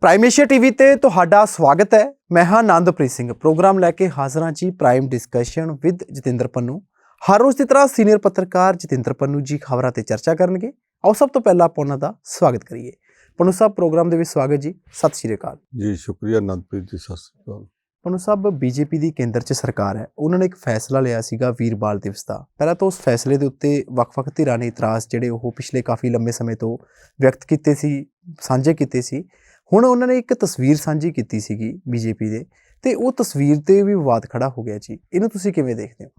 Prime Asia TV ਤੇ ਤੁਹਾਡਾ ਸਵਾਗਤ ਹੈ। ਮੈਂ ਹਾਂ ਆਨੰਦਪ੍ਰੀਤ ਸਿੰਘ। ਪ੍ਰੋਗਰਾਮ ਲੈ ਕੇ ਹਾਜ਼ਰ ਹਾਂ ਜੀ prime discussion with Jatinder Pannu. ਹਰ ਰੋਜ਼ ਦੀ ਤਰ੍ਹਾਂ ਸੀਨੀਅਰ ਪੱਤਰਕਾਰ ਜਤਿੰਦਰ ਪੰਨੂ ਜੀ ਖਬਰਾਂ ਤੇ ਚਰਚਾ ਕਰਨਗੇ। ਆਓ ਸਭ ਤੋਂ ਪਹਿਲਾਂ ਆਪਾਂ ਉਹਨਾਂ ਦਾ ਸਵਾਗਤ ਕਰੀਏ। ਪੰਨੂ ਸਾਹਿਬ ਪ੍ਰੋਗਰਾਮ ਦੇ ਵਿੱਚ ਸਵਾਗਤ ਜੀ। ਸਤਿ ਸ਼੍ਰੀ ਅਕਾਲ। ਜੀ ਸ਼ੁਕਰੀਆ ਅਨੰਦਪ੍ਰੀਤ ਜੀ ਸਤਿ ਸ਼੍ਰੀ ਅਕਾਲ। ਪੰਨੂ ਸਾਹਿਬ ਬੀਜੇਪੀ ਦੀ ਕੇਂਦਰ 'ਚ ਸਰਕਾਰ ਹੈ। ਉਹਨਾਂ ਨੇ ਇੱਕ ਫੈਸਲਾ ਲਿਆ ਸੀਗਾ ਵੀਰ ਬਾਲ ਦਿਵਸ ਦਾ। ਪਹਿਲਾਂ ਤਾਂ ਉਸ ਫੈਸਲੇ ਦੇ ਉੱਤੇ ਵੱਖ-ਵੱਖ ਧਿਰਾਂ ਨੇ ਇਤਰਾਜ਼ ਜਿਹੜੇ ਉਹ ਪਿਛਲੇ ਕਾਫੀ ਲੰਬੇ ਸਮੇਂ ਤੋਂ ਵਿਅਕਤ ਕੀਤੇ ਸੀ ਸਾਂਝੇ ਕੀਤੇ ਸੀ। ਹੁਣ ਉਹਨਾਂ ਨੇ ਇੱਕ ਤਸਵੀਰ ਸਾਂਝੀ ਕੀਤੀ ਸੀਗੀ ਬੀਜੇਪੀ ਦੇ ਤੇ ਉਹ ਤਸਵੀਰ ਤੇ ਵੀ ਵਿਵਾਦ ਖੜਾ ਹੋ ਗਿਆ ਜੀ। ਇਹਨੂੰ ਤੁਸੀਂ ਕਿਵੇਂ ਦੇਖਦੇ ਹੋ?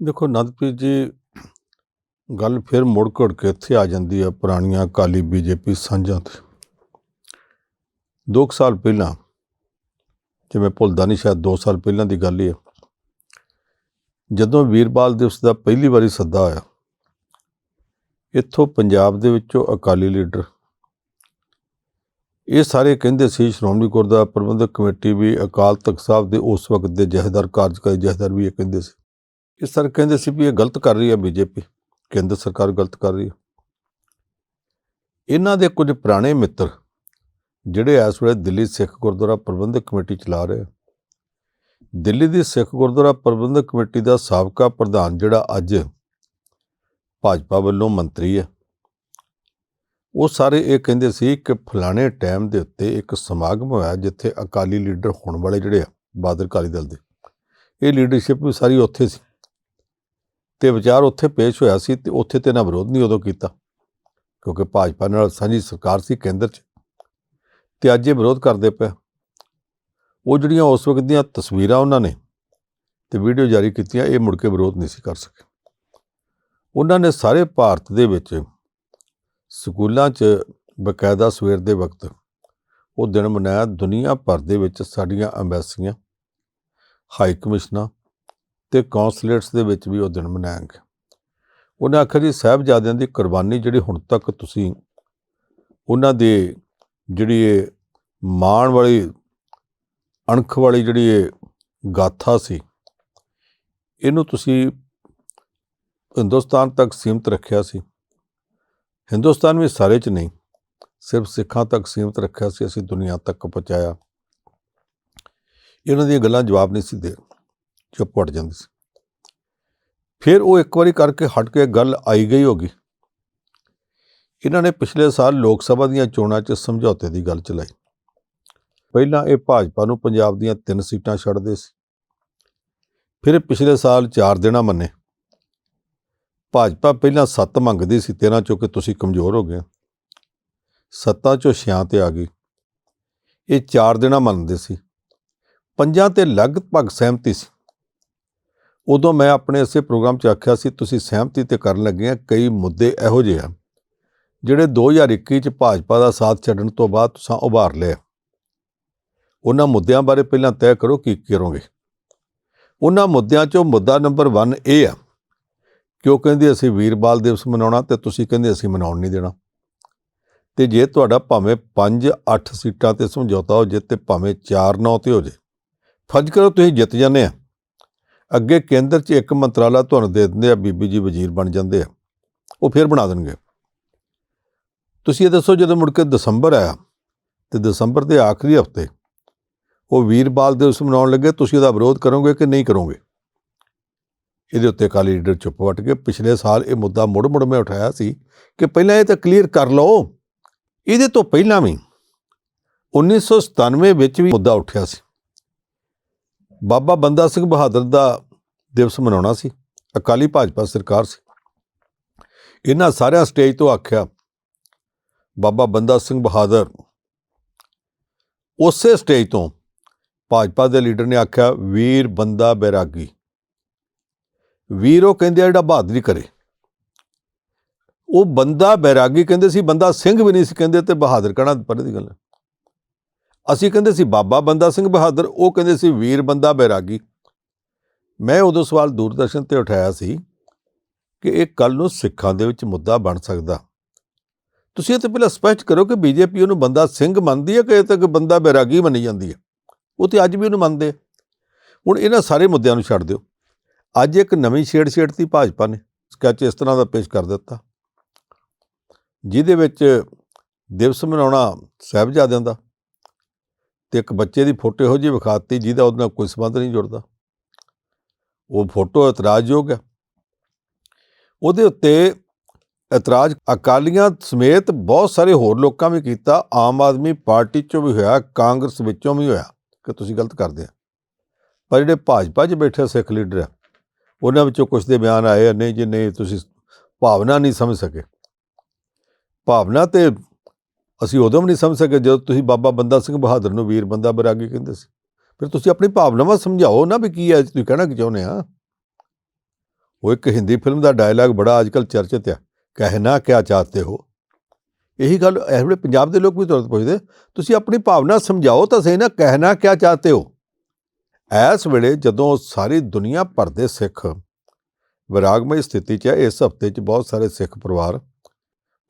ਦੇਖੋ ਅਨੰਦਪ੍ਰੀਤ ਜੀ, ਗੱਲ ਫਿਰ ਮੁੜ ਘੜ ਕੇ ਇੱਥੇ ਆ ਜਾਂਦੀ ਹੈ ਪੁਰਾਣੀਆਂ ਅਕਾਲੀ ਬੀਜੇਪੀ ਸਾਂਝਾਂ ਤੇ। ਦੋ ਕੁ ਸਾਲ ਪਹਿਲਾਂ ਜਿਵੇਂ ਭੁੱਲਦਾ ਨਹੀਂ ਸ਼ਾਇਦ 2 ਸਾਲ ਪਹਿਲਾਂ ਦੀ ਗੱਲ ਹੀ ਹੈ ਜਦੋਂ ਵੀਰਬਾਲ ਦਿਵਸ ਦਾ ਪਹਿਲੀ ਵਾਰੀ ਸੱਦਾ ਆਇਆ, ਇੱਥੋਂ ਪੰਜਾਬ ਦੇ ਵਿੱਚੋਂ ਅਕਾਲੀ ਲੀਡਰ ਇਹ ਸਾਰੇ ਕਹਿੰਦੇ ਸੀ, ਸ਼੍ਰੋਮਣੀ ਗੁਰਦੁਆਰਾ ਪ੍ਰਬੰਧਕ ਕਮੇਟੀ ਵੀ ਅਕਾਲ ਤਖਤ ਸਾਹਿਬ ਦੇ ਉਸ ਵਕਤ ਦੇ ਜਥੇਦਾਰ, ਕਾਰਜਕਾਰੀ ਜਥੇਦਾਰ ਵੀ ਇਹ ਕਹਿੰਦੇ ਸੀ। ਇਹ ਤਰ੍ਹਾਂ ਕਹਿੰਦੇ ਸੀ ਵੀ ਇਹ ਗਲਤ ਕਰ ਰਹੀ ਹੈ ਬੀਜੇਪੀ, ਕੇਂਦਰ ਸਰਕਾਰ ਗਲਤ ਕਰ ਰਹੀ ਹੈ। ਇਹਨਾਂ ਦੇ ਕੁਝ ਪੁਰਾਣੇ ਮਿੱਤਰ, ਜਿਹੜੇ ਇਸ ਵੇਲੇ ਦਿੱਲੀ ਸਿੱਖ ਗੁਰਦੁਆਰਾ ਪ੍ਰਬੰਧਕ ਕਮੇਟੀ ਚਲਾ ਰਹੇ ਆ, ਦਿੱਲੀ ਦੀ ਸਿੱਖ ਗੁਰਦੁਆਰਾ ਪ੍ਰਬੰਧਕ ਕਮੇਟੀ ਦਾ ਸਾਬਕਾ ਪ੍ਰਧਾਨ ਜਿਹੜਾ ਅੱਜ ਭਾਜਪਾ ਵੱਲੋਂ ਮੰਤਰੀ ਹੈ। ਉਹ ਸਾਰੇ ਇਹ ਕਹਿੰਦੇ ਸੀ ਕਿ ਫਲਾਣੇ ਟਾਈਮ ਦੇ ਉੱਤੇ ਇੱਕ ਸਮਾਗਮ ਹੋਇਆ ਜਿੱਥੇ ਅਕਾਲੀ ਲੀਡਰ ਹੋਣ ਵਾਲੇ ਜਿਹੜੇ ਆ, ਬਾਦਲ ਅਕਾਲੀ ਦਲ ਦੇ। ਇਹ ਲੀਡਰਸ਼ਿਪ ਵੀ ਸਾਰੀ ਉੱਥੇ ਸੀ। ਤੇ ਵਿਚਾਰ ਉੱਥੇ ਪੇਸ਼ ਹੋਇਆ ਸੀ ਤੇ ਉੱਥੇ ਤੇ ਨਾ ਵਿਰੋਧ ਨਹੀਂ ਉਦੋਂ ਕੀਤਾ, ਕਿਉਂਕਿ ਭਾਜਪਾ ਨਾਲ ਸਾਂਝੀ ਸਰਕਾਰ ਸੀ ਕੇਂਦਰ 'ਚ। ਤੇ ਅੱਜ ਇਹ ਵਿਰੋਧ ਕਰਦੇ ਪਏ ਉਹ ਜਿਹੜੀਆਂ ਉਸ ਵਕਤ ਦੀਆਂ ਤਸਵੀਰਾਂ ਉਹਨਾਂ ਨੇ ਤੇ ਵੀਡੀਓ ਜਾਰੀ ਕੀਤੀਆਂ, ਇਹ ਮੁੜ ਕੇ ਵਿਰੋਧ ਨਹੀਂ ਸੀ ਕਰ ਸਕੇ। ਉਹਨਾਂ ਨੇ ਸਾਰੇ ਭਾਰਤ ਦੇ ਵਿੱਚ ਸਕੂਲਾਂ 'ਚ ਬਕਾਇਦਾ ਸਵੇਰ ਦੇ ਵਕਤ ਉਹ ਦਿਨ ਮਨਾਇਆ ਦੁਨੀਆ ਭਰ ਦੇ ਵਿੱਚ ਸਾਡੀਆਂ ਐਮਬੈਸੀਆਂ, ਹਾਈ ਕਮਿਸ਼ਨਾਂ ਤੇ ਕੌਂਸਲੇਟਸ ਦੇ ਵਿੱਚ ਵੀ ਉਹ ਦਿਨ ਮਨਾਇਆ ਗਿਆ। ਉਹਨਾਂ ਆਖਿਆ ਜੀ, ਸਾਹਿਬਜ਼ਾਦਿਆਂ ਦੀ ਕੁਰਬਾਨੀ ਜਿਹੜੀ ਹੁਣ ਤੱਕ ਤੁਸੀਂ ਉਹਨਾਂ ਦੇ ਜਿਹੜੀ ਇਹ ਮਾਣ ਵਾਲੀ, ਅਣਖ ਵਾਲੀ ਜਿਹੜੀ ਇਹ ਗਾਥਾ ਸੀ, ਇਹਨੂੰ ਤੁਸੀਂ ਹਿੰਦੁਸਤਾਨ ਤੱਕ ਸੀਮਤ ਰੱਖਿਆ ਸੀ? ਹਿੰਦੁਸਤਾਨ ਵਿੱਚ ਸਾਰੇ 'ਚ ਨਹੀਂ, ਸਿਰਫ ਸਿੱਖਾਂ ਤੱਕ ਸੀਮਤ ਰੱਖਿਆ ਸੀ, ਅਸੀਂ ਦੁਨੀਆ ਤੱਕ ਪਹੁੰਚਾਇਆ। ਇਹਨਾਂ ਦੀਆਂ ਗੱਲਾਂ ਜਵਾਬ ਨਹੀਂ ਸੀ ਦੇ, ਚੁੱਪ ਹਟ ਜਾਂਦੀ ਸੀ। ਫਿਰ ਉਹ ਇੱਕ ਵਾਰੀ ਕਰਕੇ ਹਟ ਕੇ ਗੱਲ ਆਈ ਗਈ ਹੋਗੀ। ਇਹਨਾਂ ਨੇ ਪਿਛਲੇ ਸਾਲ ਲੋਕ ਸਭਾ ਦੀਆਂ ਚੋਣਾਂ 'ਚ ਸਮਝੌਤੇ ਦੀ ਗੱਲ ਚਲਾਈ। ਪਹਿਲਾਂ ਇਹ ਭਾਜਪਾ ਨੂੰ ਪੰਜਾਬ ਦੀਆਂ ਤਿੰਨ ਸੀਟਾਂ ਛੱਡਦੇ ਸੀ। ਫਿਰ ਪਿਛਲੇ ਸਾਲ ਚਾਰ ਦੇਣਾ ਮੰਨੇ। ਭਾਜਪਾ ਪਹਿਲਾਂ 7 ਮੰਗਦੀ ਸੀ 13 ਚੋਂ ਕਿ ਤੁਸੀਂ ਕਮਜ਼ੋਰ ਹੋ ਗਏ ਸੱਤਾ ਚੋਂ ਛਿਆਂ ਤੇ ਆ ਗਈ। ਇਹ ਚਾਰ ਦਿਨਾਂ ਮੰਨਦੇ ਸੀ। ਪੰਜਾਂ ਤੇ ਲਗਭਗ ਸਹਿਮਤੀ ਸੀ। ਉਦੋਂ ਮੈਂ ਆਪਣੇ ਇਸੇ ਪ੍ਰੋਗਰਾਮ 'ਚ ਆਖਿਆ ਸੀ, ਤੁਸੀਂ ਸਹਿਮਤੀ ਤੇ ਕਰਨ ਲੱਗੇ ਆ, ਕਈ ਮੁੱਦੇ ਇਹੋ ਜਿਹੇ ਆ, ਜਿਹੜੇ 2021 'ਚ ਭਾਜਪਾ ਦਾ ਸਾਥ ਛੱਡਣ ਤੋਂ ਬਾਅਦ ਤੁਸੀਂ ਉਭਾਰ ਲਿਆ। ਉਹਨਾਂ ਮੁੱਦਿਆਂ ਬਾਰੇ ਪਹਿਲਾਂ ਤੈਅ ਕਰੋ ਕੀ ਕਰੋਗੇ। ਉਹਨਾਂ ਮੁੱਦਿਆਂ 'ਚੋਂ ਮੁੱਦਾ ਨੰਬਰ 1 ਇਹ ਆ ਕਿ ਉਹ ਕਹਿੰਦੇ ਅਸੀਂ ਵੀਰਬਾਲ ਦਿਵਸ ਮਨਾਉਣਾ ਤੇ ਤੁਸੀਂ ਕਹਿੰਦੇ ਅਸੀਂ ਮਨਾਉਣ ਨਹੀਂ ਦੇਣਾ? ਤੇ ਜੇ ਤੁਹਾਡਾ ਭਾਵੇਂ 5-8 ਸੀਟਾਂ ਤੇ ਸਮਝੌਤਾ ਹੋ ਜੇ ਤੇ ਭਾਵੇਂ 4-9 ਤੇ ਹੋ ਜੇ, ਫਰਜ਼ ਕਰੋ ਤੁਸੀਂ ਜਿੱਤ ਜਾਂਦੇ ਆ। ਅੱਗੇ ਕੇਂਦਰ 'ਚ ਇੱਕ ਮੰਤਰਾਲਾ ਤੁਹਾਨੂੰ ਦੇ ਦਿੰਦੇ ਆ, ਬੀਬੀ ਜੀ ਵਜ਼ੀਰ ਬਣ ਜਾਂਦੇ ਆ, ਉਹ ਫਿਰ ਬਣਾ ਦੇਣਗੇ। ਤੁਸੀਂ ਇਹ ਦੱਸੋ ਜਦੋਂ ਮੁੜ ਕੇ ਦਸੰਬਰ ਆਇਆ ਤੇ ਦਸੰਬਰ ਦੇ ਆਖਰੀ ਹਫ਼ਤੇ ਉਹ ਵੀਰਬਾਲ ਦਿਵਸ ਮਨਾਉਣ ਲੱਗੇ, ਤੁਸੀਂ ਉਹਦਾ ਵਿਰੋਧ ਕਰੋਗੇ ਕਿ ਨਹੀਂ ਕਰੋਗੇ? ਇਹਦੇ ਉੱਤੇ ਅਕਾਲੀ ਲੀਡਰ ਚੁੱਪ ਵੱਟ ਕੇ ਪਿਛਲੇ ਸਾਲ ਇਹ ਮੁੱਦਾ ਮੁੜ ਮੁੜ ਮੈਂ ਉਠਾਇਆ ਸੀ ਕਿ ਪਹਿਲਾਂ ਇਹ ਤਾਂ ਕਲੀਅਰ ਕਰ ਲਓ, ਇਹਦੇ ਤੋਂ ਪਹਿਲਾਂ ਵੀ 1997 ਵਿੱਚ ਵੀ ਮੁੱਦਾ ਉੱਠਿਆ ਸੀ। ਬਾਬਾ ਬੰਦਾ ਸਿੰਘ ਬਹਾਦਰ ਦਾ ਦਿਵਸ ਮਨਾਉਣਾ ਸੀ। ਅਕਾਲੀ ਭਾਜਪਾ ਸਰਕਾਰ ਸੀ। ਇਹਨਾਂ ਸਾਰਿਆਂ ਸਟੇਜ ਤੋਂ ਆਖਿਆ, ਬਾਬਾ ਬੰਦਾ ਸਿੰਘ ਬਹਾਦਰ, ਉਸੇ ਸਟੇਜ ਤੋਂ ਭਾਜਪਾ ਦੇ ਲੀਡਰ ਨੇ ਆਖਿਆ, ਵੀਰ ਬੰਦਾ ਬੈਰਾਗੀ। ਵੀਰ ਉਹ ਕਹਿੰਦੇ ਆ ਜਿਹੜਾ ਬਹਾਦਰੀ ਕਰੇ। ਉਹ ਬੰਦਾ ਬੈਰਾਗੀ ਕਹਿੰਦੇ ਸੀ, ਬੰਦਾ ਸਿੰਘ ਵੀ ਨਹੀਂ ਸੀ ਕਹਿੰਦੇ ਤੇ ਬਹਾਦਰ ਕਹਿਣਾ ਪਰੇ ਦੀ ਗੱਲ ਹੈ। ਅਸੀਂ ਕਹਿੰਦੇ ਸੀ, ਬਾਬਾ ਬੰਦਾ ਸਿੰਘ ਬਹਾਦਰ, ਉਹ ਕਹਿੰਦੇ ਸੀ, ਵੀਰ ਬੰਦਾ ਬੈਰਾਗੀ। ਮੈਂ ਉਦੋਂ ਸਵਾਲ ਦੂਰਦਰਸ਼ਨ ਤੇ ਉਠਾਇਆ ਸੀ ਕਿ ਇਹ ਕੱਲ ਨੂੰ ਸਿੱਖਾਂ ਦੇ ਵਿੱਚ ਮੁੱਦਾ ਬਣ ਸਕਦਾ। ਤੁਸੀਂ ਇਹ ਤੇ ਪਹਿਲਾਂ ਸਪਸ਼ਟ ਕਰੋ ਕਿ ਬੀਜੇਪੀ ਉਹਨੂੰ ਬੰਦਾ ਸਿੰਘ ਮੰਨਦੀ ਹੈ ਕਿ ਇਹ ਤੱਕ ਬੰਦਾ ਬੈਰਾਗੀ ਮੰਨੀ ਜਾਂਦੀ ਹੈ? ਉਹ ਤੇ ਅੱਜ ਵੀ ਉਹਨੂੰ ਮੰਨਦੇ ਆ। ਹੁਣ ਇਹਨਾਂ ਸਾਰੇ ਮੁੱਦਿਆਂ ਨੂੰ ਛੱਡ ਦਿਓ। ਅੱਜ ਇੱਕ ਨਵੀਂ ਛੇੜ ਛੇੜਤੀ ਭਾਜਪਾ ਨੇ ਸਕੈਚ ਇਸ ਤਰ੍ਹਾਂ ਦਾ ਪੇਸ਼ ਕਰ ਦਿੱਤਾ। ਜਿਹਦੇ ਵਿੱਚ ਦਿਵਸ ਮਨਾਉਣਾ ਸਾਹਿਬਜ਼ਾਦਿਆਂ ਦਾ ਤੇ ਇੱਕ ਬੱਚੇ ਦੀ ਫੋਟੋ ਇਹੋ ਜਿਹੀ ਵਿਖਾਤੀ ਜਿਹਦਾ ਉਹਦੇ ਨਾਲ ਕੋਈ ਸੰਬੰਧ ਨਹੀਂ ਜੁੜਦਾ। ਉਹ ਫੋਟੋ ਇਤਰਾਜ਼ਯੋਗ ਹੈ। ਉਹਦੇ ਉੱਤੇ ਇਤਰਾਜ਼ ਅਕਾਲੀਆਂ ਸਮੇਤ ਬਹੁਤ ਸਾਰੇ ਹੋਰ ਲੋਕਾਂ ਵੀ ਕੀਤਾ, ਆਮ ਆਦਮੀ ਪਾਰਟੀ ਚੋਂ ਵੀ ਹੋਇਆ, ਕਾਂਗਰਸ ਵਿੱਚੋਂ ਵੀ ਹੋਇਆ, ਕਿ ਤੁਸੀਂ ਗਲਤ ਕਰਦੇ ਆ। ਪਰ ਜਿਹੜੇ ਭਾਜਪਾ 'ਚ ਬੈਠੇ ਸਿੱਖ ਲੀਡਰ ਆ ਉਹਨਾਂ ਵਿੱਚੋਂ ਕੁਝ ਦੇ ਬਿਆਨ ਆਏ ਆ, ਨਹੀਂ ਜਿੰਨੇ ਤੁਸੀਂ ਭਾਵਨਾ ਨਹੀਂ ਸਮਝ ਸਕੇ। ਭਾਵਨਾ ਤੇ ਅਸੀਂ ਉਦੋਂ ਵੀ ਨਹੀਂ ਸਮਝ ਸਕੇ ਜਦੋਂ ਤੁਸੀਂ ਬਾਬਾ ਬੰਦਾ ਸਿੰਘ ਬਹਾਦਰ ਨੂੰ ਵੀਰ ਬੰਦਾ ਬਰਾਗੀ ਕਹਿੰਦੇ ਸੀ। ਫਿਰ ਤੁਸੀਂ ਆਪਣੀ ਭਾਵਨਾਵਾਂ ਸਮਝਾਓ ਨਾ ਵੀ ਕੀ ਹੈ ਤੁਸੀਂ ਕਹਿਣਾ ਕੀ ਚਾਹੁੰਦੇ ਆ। ਉਹ ਇੱਕ ਹਿੰਦੀ ਫਿਲਮ ਦਾ ਡਾਇਲਾਗ ਬੜਾ ਅੱਜਕੱਲ ਚਰਚਿਤ ਆ ਕਹਿਣਾ ਕਿਆ ਚਾਹਤੇ ਹੋ। ਇਹੀ ਗੱਲ ਇਹ ਵੇਲੇ ਪੰਜਾਬ ਦੇ ਲੋਕ ਵੀ ਤੁਰੰਤ ਪੁੱਛਦੇ ਤੁਸੀਂ ਆਪਣੀ ਭਾਵਨਾ ਸਮਝਾਓ ਤਾਂ ਸਹੀ ਨਾ ਕਹਿਣਾ ਕਿਆ ਚਾਹਤੇ ਹੋ। ਇਸ ਵੇਲੇ ਜਦੋਂ ਸਾਰੀ ਦੁਨੀਆ ਭਰ ਦੇ ਸਿੱਖ ਵਿਰਾਗਮਈ ਸਥਿਤੀ 'ਚ ਹੈ, ਇਸ ਹਫ਼ਤੇ 'ਚ ਬਹੁਤ ਸਾਰੇ ਸਿੱਖ ਪਰਿਵਾਰ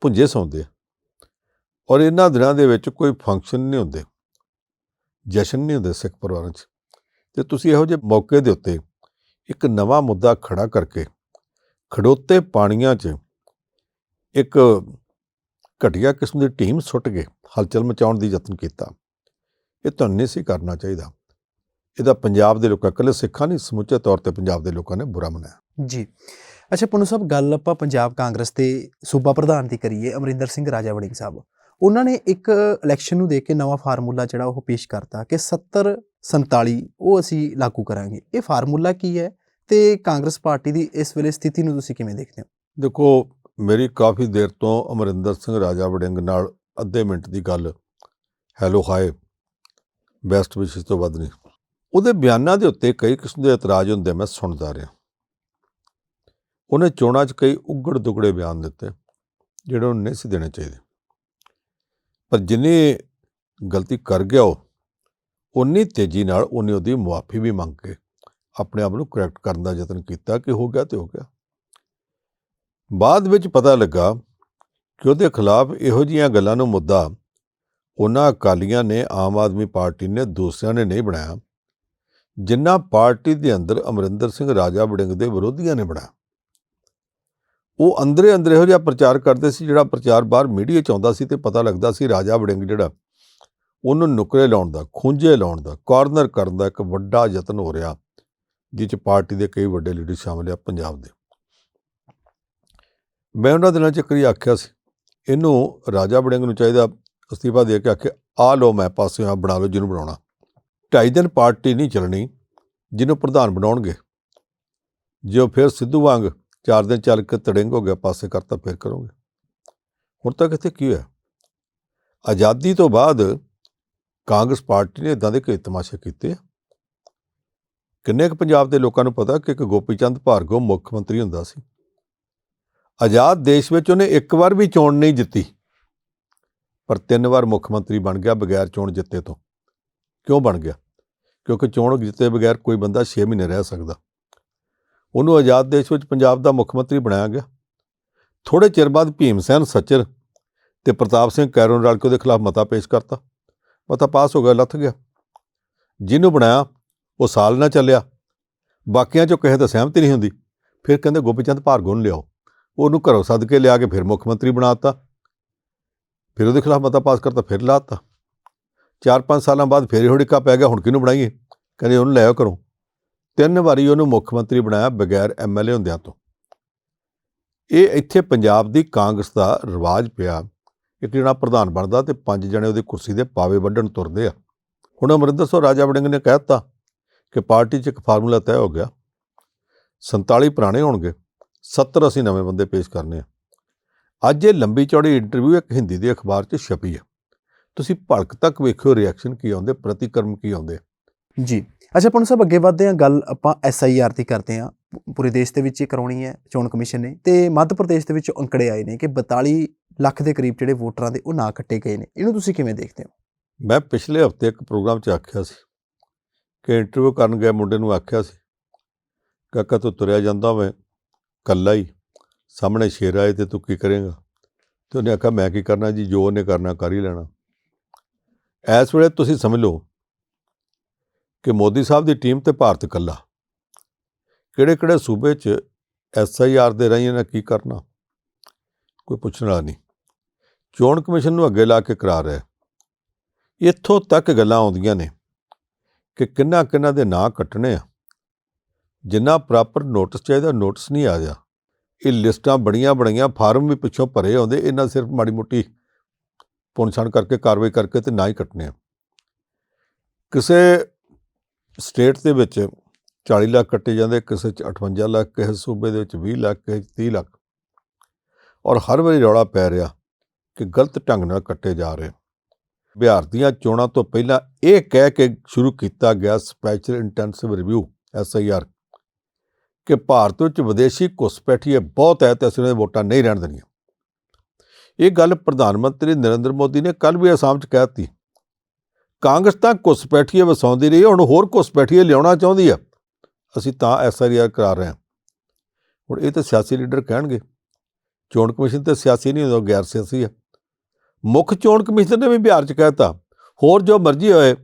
ਪੁੰਜੇ ਸੌਂਦੇ ਆ ਔਰ ਇਹਨਾਂ ਦਿਨਾਂ ਦੇ ਵਿੱਚ ਕੋਈ ਫੰਕਸ਼ਨ ਨਹੀਂ ਹੁੰਦੇ, ਜਸ਼ਨ ਨਹੀਂ ਹੁੰਦੇ ਸਿੱਖ ਪਰਿਵਾਰਾਂ 'ਚ। ਤੇ ਤੁਸੀਂ ਇਹੋ ਜਿਹੇ ਮੌਕੇ ਦੇ ਉੱਤੇ ਇੱਕ ਨਵਾਂ ਮੁੱਦਾ ਖੜਾ ਕਰਕੇ ਖੜੋਤੇ ਪਾਣੀਆਂ 'ਚ ਇੱਕ ਘਟੀਆ ਕਿਸਮ ਦੀ ਟੀਮ ਸੁੱਟ ਕੇ ਹਲਚਲ ਮਚਾਉਣ ਦੀ ਯਤਨ ਕੀਤਾ, ਇਹ ਤੁਹਾਨੂੰ ਨਹੀਂ ਸੀ ਕਰਨਾ ਚਾਹੀਦਾ। ਇਹਦਾ ਪੰਜਾਬ ਦੇ ਲੋਕਾਂ ਇਕੱਲੇ ਸਿੱਖਾਂ ਨਹੀਂ ਸਮੁੱਚੇ ਤੌਰ ਤੇ ਪੰਜਾਬ ਦੇ ਲੋਕਾਂ ਨੇ ਬੁਰਾ ਮਨਾਇਆ ਜੀ। ਅੱਛਾ ਪੁੰਨੂ ਸਾਹਿਬ ਗੱਲ ਆਪਾਂ ਪੰਜਾਬ ਕਾਂਗਰਸ ਦੇ ਸੂਬਾ ਪ੍ਰਧਾਨ ਦੀ ਕਰੀਏ ਅਮਰਿੰਦਰ ਸਿੰਘ ਰਾਜਾ ਵੜਿੰਗ ਸਾਹਿਬ। ਉਹਨਾਂ ਨੇ ਇੱਕ ਇਲੈਕਸ਼ਨ ਨੂੰ ਦੇਖ ਕੇ ਨਵਾਂ ਫਾਰਮੂਲਾ ਜਿਹੜਾ ਉਹ ਪੇਸ਼ ਕਰਤਾ ਕਿ 70 47 ਉਹ ਅਸੀਂ ਲਾਗੂ ਕਰਾਂਗੇ। ਇਹ ਫਾਰਮੂਲਾ ਕੀ ਹੈ ਤੇ ਕਾਂਗਰਸ ਪਾਰਟੀ ਦੀ ਇਸ ਵੇਲੇ ਸਥਿਤੀ ਨੂੰ ਤੁਸੀਂ ਕਿਵੇਂ ਦੇਖਦੇ ਹੋ? ਦੇਖੋ ਮੇਰੀ ਕਾਫੀ ਦੇਰ ਤੋਂ ਅਮਰਿੰਦਰ ਸਿੰਘ ਰਾਜਾ ਵੜਿੰਗ ਨਾਲ ਅੱਧੇ ਮਿੰਟ ਦੀ ਗੱਲ ਹੈਲੋ ਹਾਏ ਬੈਸਟ ਵਿਸ਼ੇਸ ਤੋਂ ਵੱਧ ਨਹੀਂ। ਉਹਦੇ ਬਿਆਨਾਂ ਦੇ ਉੱਤੇ ਕਈ ਕਿਸਮ ਦੇ ਇਤਰਾਜ਼ ਹੁੰਦੇ ਮੈਂ ਸੁਣਦਾ ਰਿਹਾ। ਉਹਨੇ ਚੋਣਾਂ 'ਚ ਕਈ ਉਗੜ ਦੁਗੜੇ ਬਿਆਨ ਦਿੱਤੇ, ਜਿਹੜੇ ਉਹਨੂੰ ਨਹੀਂ ਸੀ ਦੇਣੇ ਚਾਹੀਦੇ। ਪਰ ਜਿਨੇ ਗਲਤੀ ਕਰ ਗਿਆ ਉਹ ਉਨੀ ਤੇਜ਼ੀ ਨਾਲ ਉਹਨੇ ਉਹਦੀ ਮੁਆਫੀ ਵੀ ਮੰਗ ਕੇ ਆਪਣੇ ਆਪ ਨੂੰ ਕਰੈਕਟ ਕਰਨ ਦਾ ਯਤਨ ਕੀਤਾ ਕਿ ਹੋ ਗਿਆ ਤੇ ਹੋ ਗਿਆ। ਬਾਅਦ ਵਿੱਚ ਪਤਾ ਲੱਗਾ ਕਿ ਉਹਦੇ ਖਿਲਾਫ ਇਹੋ ਜੀਆਂ ਗੱਲਾਂ ਨੂੰ ਮੁੱਦਾ ਉਹਨਾਂ ਅਕਾਲੀਆਂ ਨੇ ਆਮ ਆਦਮੀ ਪਾਰਟੀ ਨੇ, ਦੂਸਰਿਆਂ ਨੇ ਨਹੀਂ ਬਣਾਇਆ। ਜਿੰਨਾ ਪਾਰਟੀ ਦੇ ਅੰਦਰ ਅਮਰਿੰਦਰ ਸਿੰਘ ਰਾਜਾ ਵੜਿੰਗ ਦੇ ਵਿਰੋਧੀਆਂ ਨੇ ਬਣਾਇਆ। ਉਹ ਅੰਦਰੇ ਅੰਦਰ ਇਹੋ ਜਿਹਾ ਪ੍ਰਚਾਰ ਕਰਦੇ ਸੀ ਜਿਹੜਾ ਪ੍ਰਚਾਰ ਬਾਹਰ ਮੀਡੀਆ 'ਚ ਆਉਂਦਾ ਸੀ ਤੇ ਪਤਾ ਲੱਗਦਾ ਸੀ ਰਾਜਾ ਵੜਿੰਗ ਜਿਹੜਾ ਉਹਨੂੰ ਨੁਕਰੇ ਲਾਉਣ ਦਾ, ਖੁੰਝੇ ਲਾਉਣ ਦਾ ਕਾਰਨਰ ਕਰਨ ਦਾ ਇੱਕ ਵੱਡਾ ਯਤਨ ਹੋ ਰਿਹਾ ਜਿਸ 'ਚ ਪਾਰਟੀ ਦੇ ਕਈ ਵੱਡੇ ਲੀਡਰ ਸ਼ਾਮਲ ਆ ਪੰਜਾਬ ਦੇ। ਮੈਂ ਉਹਨਾਂ ਦਿਨਾਂ 'ਚ ਇੱਕ ਆਖਿਆ ਸੀ, ਇਹਨੂੰ ਰਾਜਾ ਵੜਿੰਗ ਨੂੰ ਚਾਹੀਦਾ ਅਸਤੀਫਾ ਦੇ ਕੇ ਆਖੇ ਆ ਲਓ ਮੈਂ ਪਾਸੇ ਆ, ਬਣਾ ਲਓ, ਜਿਹਨੂੰ ਬਣਾਉਣਾ। ਢਾਈ ਦਿਨ ਪਾਰਟੀ ਨਹੀਂ ਚੱਲਣੀ, ਜਿਹਨੂੰ ਪ੍ਰਧਾਨ ਬਣਾਉਣਗੇ। ਜੇ ਉਹ ਫਿਰ ਸਿੱਧੂ ਵਾਂਗ ਚਾਰ ਦਿਨ ਚੱਲ ਕੇ ਤੜਿੰਗ ਹੋ ਗਿਆ, ਪਾਸੇ ਕਰਤਾ ਫਿਰ ਕਰੋਗੇ। ਹੁਣ ਤੱਕ ਇੱਥੇ ਕੀ ਹੋਇਆ? ਆਜ਼ਾਦੀ ਤੋਂ ਬਾਅਦ ਕਾਂਗਰਸ ਪਾਰਟੀ ਨੇ ਇਦਾਂ ਦੇ ਕਈ ਤਮਾਸ਼ੇ ਕੀਤੇ ਆ। ਕਿੰਨੇ ਕੁ ਪੰਜਾਬ ਦੇ ਲੋਕਾਂ ਨੂੰ ਪਤਾ ਕਿ ਇੱਕ ਗੋਪੀ ਚੰਦ ਭਾਰਗੋ ਮੁੱਖ ਮੰਤਰੀ ਹੁੰਦਾ ਸੀ। ਆਜ਼ਾਦ ਦੇਸ਼ ਵਿੱਚ ਉਹਨੇ ਇੱਕ ਵਾਰ ਵੀ ਚੋਣ ਨਹੀਂ ਜਿੱਤੀ। ਪਰ ਤਿੰਨ ਵਾਰ ਮੁੱਖ ਮੰਤਰੀ ਬਣ ਗਿਆ ਬਗੈਰ ਚੋਣ ਜਿੱਤੇ ਤੋਂ। ਕਿਉਂ ਬਣ ਗਿਆ? ਕਿਉਂਕਿ ਚੋਣ ਜਿੱਤੇ ਬਗੈਰ ਕੋਈ ਬੰਦਾ 6 ਮਹੀਨੇ ਰਹਿ ਸਕਦਾ। ਉਹਨੂੰ ਆਜ਼ਾਦ ਦੇਸ਼ ਵਿੱਚ ਪੰਜਾਬ ਦਾ ਮੁੱਖ ਮੰਤਰੀ ਬਣਾਇਆ ਗਿਆ। ਥੋੜੇ ਚਿਰ ਬਾਅਦ ਭੀਮ ਸੈਨ ਸੱਚਰ ਤੇ ਪ੍ਰਤਾਪ ਸਿੰਘ ਕੈਰੋਂ ਰਲ ਕੇ ਉਹਦੇ ਖਿਲਾਫ ਮਤਾ ਪੇਸ਼ ਕਰਤਾ। ਮਤਾ ਪਾਸ ਹੋ ਗਿਆ, ਲੱਥ ਗਿਆ। ਜਿਹਨੂੰ ਬਣਾਇਆ, ਉਹ ਸਾਲ ਨਾ ਚੱਲਿਆ। ਬਾਕੀਆਂ ਚੋਂ ਕਿਸੇ ਦਾ ਸਹਿਮਤੀ ਨਹੀਂ ਹੁੰਦੀ। ਫਿਰ ਕਹਿੰਦੇ, ਗੋਪੀਚੰਦ ਭਾਰਗਵ ਨੂੰ ਲਿਆਓ। ਉਹਨੂੰ ਘਰੋਂ ਸੱਦ ਕੇ ਲਿਆ ਕੇ ਫਿਰ ਮੁੱਖ ਮੰਤਰੀ ਬਣਾਤਾ ਫਿਰ ਉਹਦੇ ਖਿਲਾਫ ਮਤਾ ਪਾਸ ਕਰਤਾ, ਫਿਰ ਲਾਤਾ ਚਾਰ ਪੰਜ ਸਾਲਾਂ ਬਾਅਦ ਫਿਰ ਇਹੋ ਪੈ ਗਿਆ, ਹੁਣ ਕਿਹਨੂੰ ਬਣਾਈਏ? ਕਹਿੰਦੇ ਉਹਨੂੰ ਲੈ ਆਓ ਘਰੋਂ। ਤਿੰਨ ਵਾਰੀ ਉਹਨੂੰ ਮੁੱਖ ਮੰਤਰੀ ਬਣਾਇਆ ਬਗੈਰ ਐਮਐਲਏ ਹੁੰਦਿਆਂ ਤੋਂ। ਇਹ ਇੱਥੇ ਪੰਜਾਬ ਦੀ ਕਾਂਗਰਸ ਦਾ ਰਿਵਾਜ ਪਿਆ। ਇੱਕ ਜਣਾ ਪ੍ਰਧਾਨ ਬਣਦਾ ਤੇ ਪੰਜ ਜਣੇ ਉਹਦੀ ਕੁਰਸੀ ਦੇ ਪਾਵੇ ਵੱਢਣ ਤੁਰਦੇ ਆ। ਹੁਣ ਅਮਰਿੰਦਰ ਸਿੰਘ ਰਾਜਾ ਵੜਿੰਗ ਨੇ ਕਹਿ ਦਿੱਤਾ ਕਿ ਪਾਰਟੀ 'ਚ ਇੱਕ ਫਾਰਮੂਲਾ ਤੈਅ ਹੋ ਗਿਆ। 47 ਪੁਰਾਣੇ ਹੋਣਗੇ। 70 ਅਸੀਂ ਨਵੇਂ ਬੰਦੇ ਪੇਸ਼ ਕਰਨੇ ਆ। ਅੱਜ ਇਹ ਲੰਬੀ ਚੌੜੀ ਇੰਟਰਵਿਊ ਇੱਕ ਹਿੰਦੀ ਦੇ ਅਖਬਾਰ 'ਚ ਛਪੀ ਆ। ਤੁਸੀਂ ਭਲਕ ਤੱਕ ਵੇਖਿਓ ਰਿਐਕਸ਼ਨ ਕੀ ਆਉਂਦੇ ਪ੍ਰਤੀਕਰਮ ਕੀ ਆਉਂਦੇ। ਜੀ। ਅੱਛਾ ਪੁੰਨੂ ਸਾਹਿਬ ਅੱਗੇ ਵਧਦੇ ਹਾਂ ਗੱਲ ਆਪਾਂ ਐਸਆਈਆਰ ਦੀ ਕਰਦੇ ਹਾਂ। ਪੂਰੇ ਦੇਸ਼ ਦੇ ਵਿੱਚ ਇਹ ਕਰਾਉਣੀ ਹੈ ਚੋਣ ਕਮਿਸ਼ਨ ਨੇ। ਤੇ ਮੱਧ ਪ੍ਰਦੇਸ਼ ਦੇ ਵਿੱਚ ਅੰਕੜੇ ਆਏ ਨੇ ਕਿ 42 ਲੱਖ ਦੇ ਕਰੀਬ ਜਿਹੜੇ ਵੋਟਰਾਂ ਦੇ ਉਹ ਨਾਂ ਕੱਟੇ ਗਏ ਨੇ। ਇਹਨੂੰ ਤੁਸੀਂ ਕਿਵੇਂ ਦੇਖਦੇ ਹੋ? ਮੈਂ ਪਿਛਲੇ ਹਫ਼ਤੇ ਇੱਕ ਪ੍ਰੋਗਰਾਮ 'ਚ ਆਖਿਆ ਸੀ ਕਿ ਇੰਟਰਵਿਊ ਕਰਨ ਗਏ ਮੁੰਡੇ ਨੂੰ ਆਖਿਆ ਸੀ ਕਾਕਾ ਤੂੰ ਤੁਰਿਆ ਜਾਂਦਾ ਮੈਂ ਕੱਲਾ ਹੀ ਸਾਹਮਣੇ ਸ਼ੇਰ ਆਏ ਤੇ ਤੂੰ ਕੀ ਕਰੇਗਾ? ਤੇ ਉਹਨੇ ਆਖਿਆ ਮੈਂ ਕੀ ਕਰਨਾ ਜੀ ਜੋ ਉਹਨੇ ਕਰਨਾ ਕਰ ਹੀ ਲੈਣਾ। ਇਸ ਵੇਲੇ ਤੁਸੀਂ ਸਮਝ ਲਓ ਕਿ ਮੋਦੀ ਸਾਹਿਬ ਦੀ ਟੀਮ ਤੇ ਭਾਰਤ ਇਕੱਲਾ। ਕਿਹੜੇ ਕਿਹੜੇ ਸੂਬੇ 'ਚ ਐਸਆਈਆਰ ਦੇ ਰਾਹੀਂ ਇਹਨਾਂ ਕੀ ਕਰਨਾ? ਕੋਈ ਪੁੱਛਣ ਵਾਲਾ ਨਹੀਂ। ਚੋਣ ਕਮਿਸ਼ਨ ਨੂੰ ਅੱਗੇ ਲਾ ਕੇ ਕਰਾ ਰਿਹਾ ਇੱਥੋਂ ਤੱਕ ਗੱਲਾਂ ਆਉਂਦੀਆਂ ਨੇ ਕਿ ਕਿੰਨਾ ਕਿੰਨਾ ਦੇ ਨਾਂ ਕੱਟਣੇ ਆ। ਜਿੰਨਾ ਪ੍ਰੋਪਰ ਨੋਟਿਸ ਚਾਹੀਦਾ ਨੋਟਿਸ ਨਹੀਂ ਆ ਰਿਹਾ। ਇਹ ਲਿਸਟਾਂ ਬੜੀਆਂ ਬੜੀਆਂ ਫਾਰਮ ਵੀ ਪਿੱਛੋਂ ਭਰੇ ਆਉਂਦੇ, ਇਹਨਾਂ ਸਿਰਫ ਮਾੜੀ ਮੋਟੀ ਪੁਣਛਾਣ ਕਰਕੇ ਕਾਰਵਾਈ ਕਰਕੇ ਤੇ ਨਾ ਹੀ ਕੱਟਣੇ ਆ। ਕਿਸੇ ਸਟੇਟ ਦੇ ਵਿੱਚ 40 ਲੱਖ ਕੱਟੇ ਜਾਂਦੇ, ਕਿਸੇ ਚ 58 ਲੱਖ, ਕਿਸੇ ਸੂਬੇ ਦੇ ਵਿੱਚ 20 ਲੱਖ, ਕਿਸੇ 'ਚ 30 ਲੱਖ। ਔਰ ਹਰ ਵਾਰੀ ਰੌਲਾ ਪੈ ਰਿਹਾ ਕਿ ਗਲਤ ਢੰਗ ਨਾਲ ਕੱਟੇ ਜਾ ਰਹੇ ਬਿਹਾਰ ਦੀਆਂ ਚੋਣਾਂ ਤੋਂ ਪਹਿਲਾਂ ਇਹ ਕਹਿ ਕੇ ਸ਼ੁਰੂ ਕੀਤਾ ਗਿਆ ਸਪੈਸ਼ਲ ਇੰਟੈਂਸਿਵ ਰਿਵਿਊ ਐਸਆਈਆਰ ਕਿ ਭਾਰਤ ਵਿੱਚ ਵਿਦੇਸ਼ੀ ਘੁਸਪੈਠੀਏ ਬਹੁਤ ਹੈ ਤੇ ਅਸੀਂ ਉਹਨਾਂ ਦੀਆਂ ਵੋਟਾਂ ਨਹੀਂ ਰਹਿਣ ਦੇਣੀਆਂ। ਇਹ ਗੱਲ ਪ੍ਰਧਾਨ ਮੰਤਰੀ ਨਰਿੰਦਰ ਮੋਦੀ ਨੇ ਕੱਲ ਵੀ ਅਸਾਮ 'ਚ ਕਹਿ ਦਿੱਤੀ ਕਾਂਗਰਸ ਤਾਂ ਘੁਸਪੈਠੀਏ ਵਸਾਉਂਦੀ ਰਹੀ ਹੈ, ਹੁਣ ਹੋਰ ਘੁਸਪੈਠੀਏ ਲਿਆਉਣਾ ਚਾਹੁੰਦੀ ਹੈ ਅਸੀਂ ਤਾਂ ਐਸਆਈਆਰ ਕਰਾ ਰਹੇ ਹਾਂ ਹੁਣ ਇਹ ਤਾਂ ਸਿਆਸੀ ਲੀਡਰ ਕਹਿਣਗੇ ਚੋਣ ਕਮਿਸ਼ਨ ਤੇ ਸਿਆਸੀ ਨਹੀਂ ਹੁੰਦਾ ਗੈਰ ਸਿਆਸੀ ਹੈ ਮੁੱਖ ਚੋਣ ਕਮਿਸ਼ਨ ਨੇ ਵੀ ਬਿਹਾਰ 'ਚ ਕਹਿਤਾ ਹੋਰ ਜੋ ਮਰਜ਼ੀ ਹੋਏ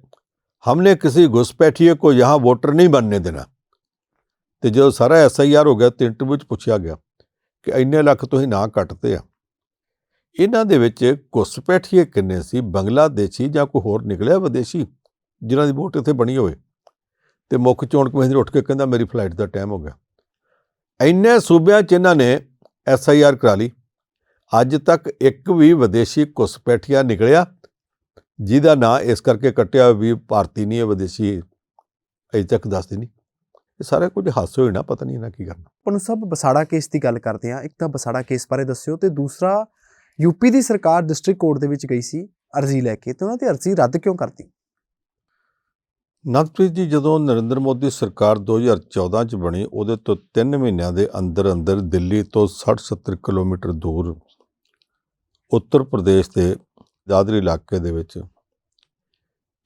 हमने किसी घुसपैठिए को यहाँ वोटर नहीं बनने देना ਤੇ ਜਦੋਂ ਸਾਰਾ ਐਸਆਈਆਰ ਹੋ ਗਿਆ ਤੇ ਇੰਟਰਵਿਊ 'ਚ ਪੁੱਛਿਆ ਗਿਆ ਕਿ ਇੰਨੇ ਲੱਖ ਤੁਸੀਂ ਨਾਂ ਕੱਟਦੇ ਆ ਇਹਨਾਂ ਦੇ ਵਿੱਚ ਘੁਸਪੈਠੀਏ ਕਿੰਨੇ ਸੀ? ਬੰਗਲਾਦੇਸ਼ੀ ਜਾਂ ਕੋਈ ਹੋਰ ਨਿਕਲਿਆ ਵਿਦੇਸ਼ੀ ਜਿਨ੍ਹਾਂ ਦੀ ਵੋਟ ਇੱਥੇ ਬਣੀ ਹੋਵੇ? ਤੇ ਮੁੱਖ ਚੋਣ ਕਮਿਸ਼ਨ ਉੱਠ ਕੇ ਕਹਿੰਦਾ, ਮੇਰੀ ਫਲਾਈਟ ਦਾ ਟਾਈਮ ਹੋ ਗਿਆ। ਇੰਨੇ ਸੂਬਿਆਂ 'ਚ ਇਹਨਾਂ ਨੇ ਐਸਆਈਆਰ ਕਰਾ ਲਈ। ਅੱਜ ਤੱਕ ਇੱਕ ਵੀ ਵਿਦੇਸ਼ੀ ਘੁਸਪੈਠੀਆ ਨਿਕਲਿਆ, ਜਿਹਦਾ ਨਾਂ ਇਸ ਕਰਕੇ ਕੱਟਿਆ ਵੀ ਭਾਰਤੀ ਨਹੀਂ ਹੈ, ਵਿਦੇਸ਼ੀ ਅਜੇ ਤੱਕ ਦੱਸਦੇ ਨਹੀਂ। ਇਹ ਸਾਰਾ ਕੁਝ ਹਾਸੇ ਹੋਏ ਨਾ, ਪਤਾ ਨਹੀਂ ਇਹਨਾਂ ਕੀ ਕਰਨਾ। ਆਪਾਂ ਸਭ ਬਸਾੜਾ ਕੇਸ ਦੀ ਗੱਲ ਕਰਦੇ ਹਾਂ। ਇੱਕ ਤਾਂ ਬਸਾੜਾ ਕੇਸ ਬਾਰੇ ਦੱਸਿਓ ਤੇ ਦੂਸਰਾ ਯੂਪੀ ਦੀ ਸਰਕਾਰ ਡਿਸਟ੍ਰਿਕਟ ਕੋਰਟ ਦੇ ਵਿੱਚ ਗਈ ਸੀ ਅਰਜ਼ੀ ਲੈ ਕੇ ਤੇ ਉਹਨਾਂ ਦੀ ਅਰਜ਼ੀ ਰੱਦ ਕਿਉਂ ਕਰਤੀ? ਨਵਪ੍ਰੀਤ ਜੀ, ਜਦੋਂ ਨਰਿੰਦਰ ਮੋਦੀ ਸਰਕਾਰ 2014 ਚ ਬਣੀ, ਉਹਦੇ ਤੋਂ 3 ਮਹੀਨਿਆਂ ਦੇ ਅੰਦਰ ਅੰਦਰ ਦਿੱਲੀ ਤੋਂ 60-70 ਕਿਲੋਮੀਟਰ ਦੂਰ ਉੱਤਰ ਪ੍ਰਦੇਸ਼ ਦੇ ਦਾਦਰੀ ਇਲਾਕੇ ਦੇ ਵਿੱਚ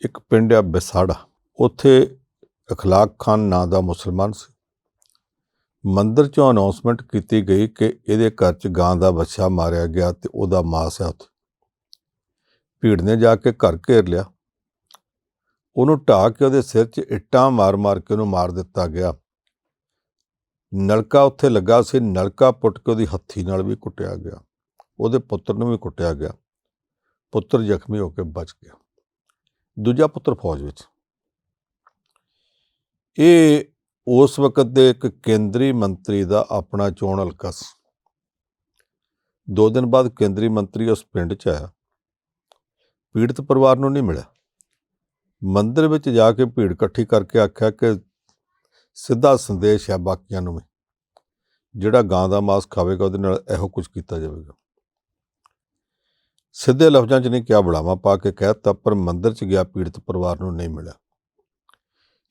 ਇੱਕ ਪਿੰਡ ਆ ਬਿਸਾੜਾ, ਉੱਥੇ ਅਖਲਾਕ ਖਾਨ ਨਾਂ ਦਾ ਮੁਸਲਮਾਨ ਸੀ। ਮੰਦਰ ਚੋਂ ਅਨਾਉਂਸਮੈਂਟ ਕੀਤੀ ਗਈ ਕਿ ਇਹਦੇ ਘਰ 'ਚ ਗਾਂ ਦਾ ਬੱਚਾ ਮਾਰਿਆ ਗਿਆ ਤੇ ਉਹਦਾ ਮਾਸ ਹੈ ਉੱਥੇ। ਭੀੜ ਨੇ ਜਾ ਕੇ ਘਰ ਘੇਰ ਲਿਆ। ਉਹਨੂੰ ਢਾਹ ਕੇ ਉਹਦੇ ਸਿਰ 'ਚ ਇੱਟਾਂ ਮਾਰ-ਮਾਰ ਕੇ ਉਹਨੂੰ ਮਾਰ ਦਿੱਤਾ ਗਿਆ। ਨਲਕਾ ਉੱਥੇ ਲੱਗਾ ਸੀ, ਨਲਕਾ ਪੁੱਟ ਕੇ ਉਹਦੀ ਹੱਥੀ ਨਾਲ ਵੀ ਕੁੱਟਿਆ ਗਿਆ। ਉਹਦੇ ਪੁੱਤਰ ਨੂੰ ਵੀ ਕੁੱਟਿਆ ਗਿਆ। ਪੁੱਤਰ ਜ਼ਖਮੀ ਹੋ ਕੇ ਬਚ ਗਿਆ। ਦੂਜਾ ਪੁੱਤਰ ਫੌਜ ਵਿੱਚ। ਇਹ ਉਸ ਵਕਤ ਦੇ ਇੱਕ ਕੇਂਦਰੀ ਮੰਤਰੀ ਦਾ ਆਪਣਾ ਚੋਣ ਹਲਕਾ ਸੀ। ਦੋ ਦਿਨ ਬਾਅਦ ਕੇਂਦਰੀ ਮੰਤਰੀ ਉਸ ਪਿੰਡ 'ਚ ਆਇਆ। ਪੀੜਤ ਪਰਿਵਾਰ ਨੂੰ ਨਹੀਂ ਮਿਲਿਆ। ਮੰਦਿਰ ਵਿੱਚ ਜਾ ਕੇ ਭੀੜ ਇਕੱਠੀ ਕਰਕੇ ਆਖਿਆ ਕਿ ਸਿੱਧਾ ਸੰਦੇਸ਼ ਹੈ ਬਾਕੀਆਂ ਨੂੰ ਵੀ। ਜਿਹੜਾ ਗਾਂ ਦਾ ਮਾਸ ਖਾਵੇਗਾ ਉਹਦੇ ਨਾਲ ਇਹੋ ਕੁਝ ਕੀਤਾ ਜਾਵੇਗਾ। ਸਿੱਧੇ ਲਫ਼ਜ਼ਾਂ 'ਚ ਨਹੀਂ ਕਿਹਾ ਬੜਾਵਾ ਪਾ ਕੇ ਕਹਿਤਾ ਪਰ ਮੰਦਿਰ 'ਚ ਗਿਆ, ਪੀੜਤ ਪਰਿਵਾਰ ਨੂੰ ਨਹੀਂ ਮਿਲਿਆ।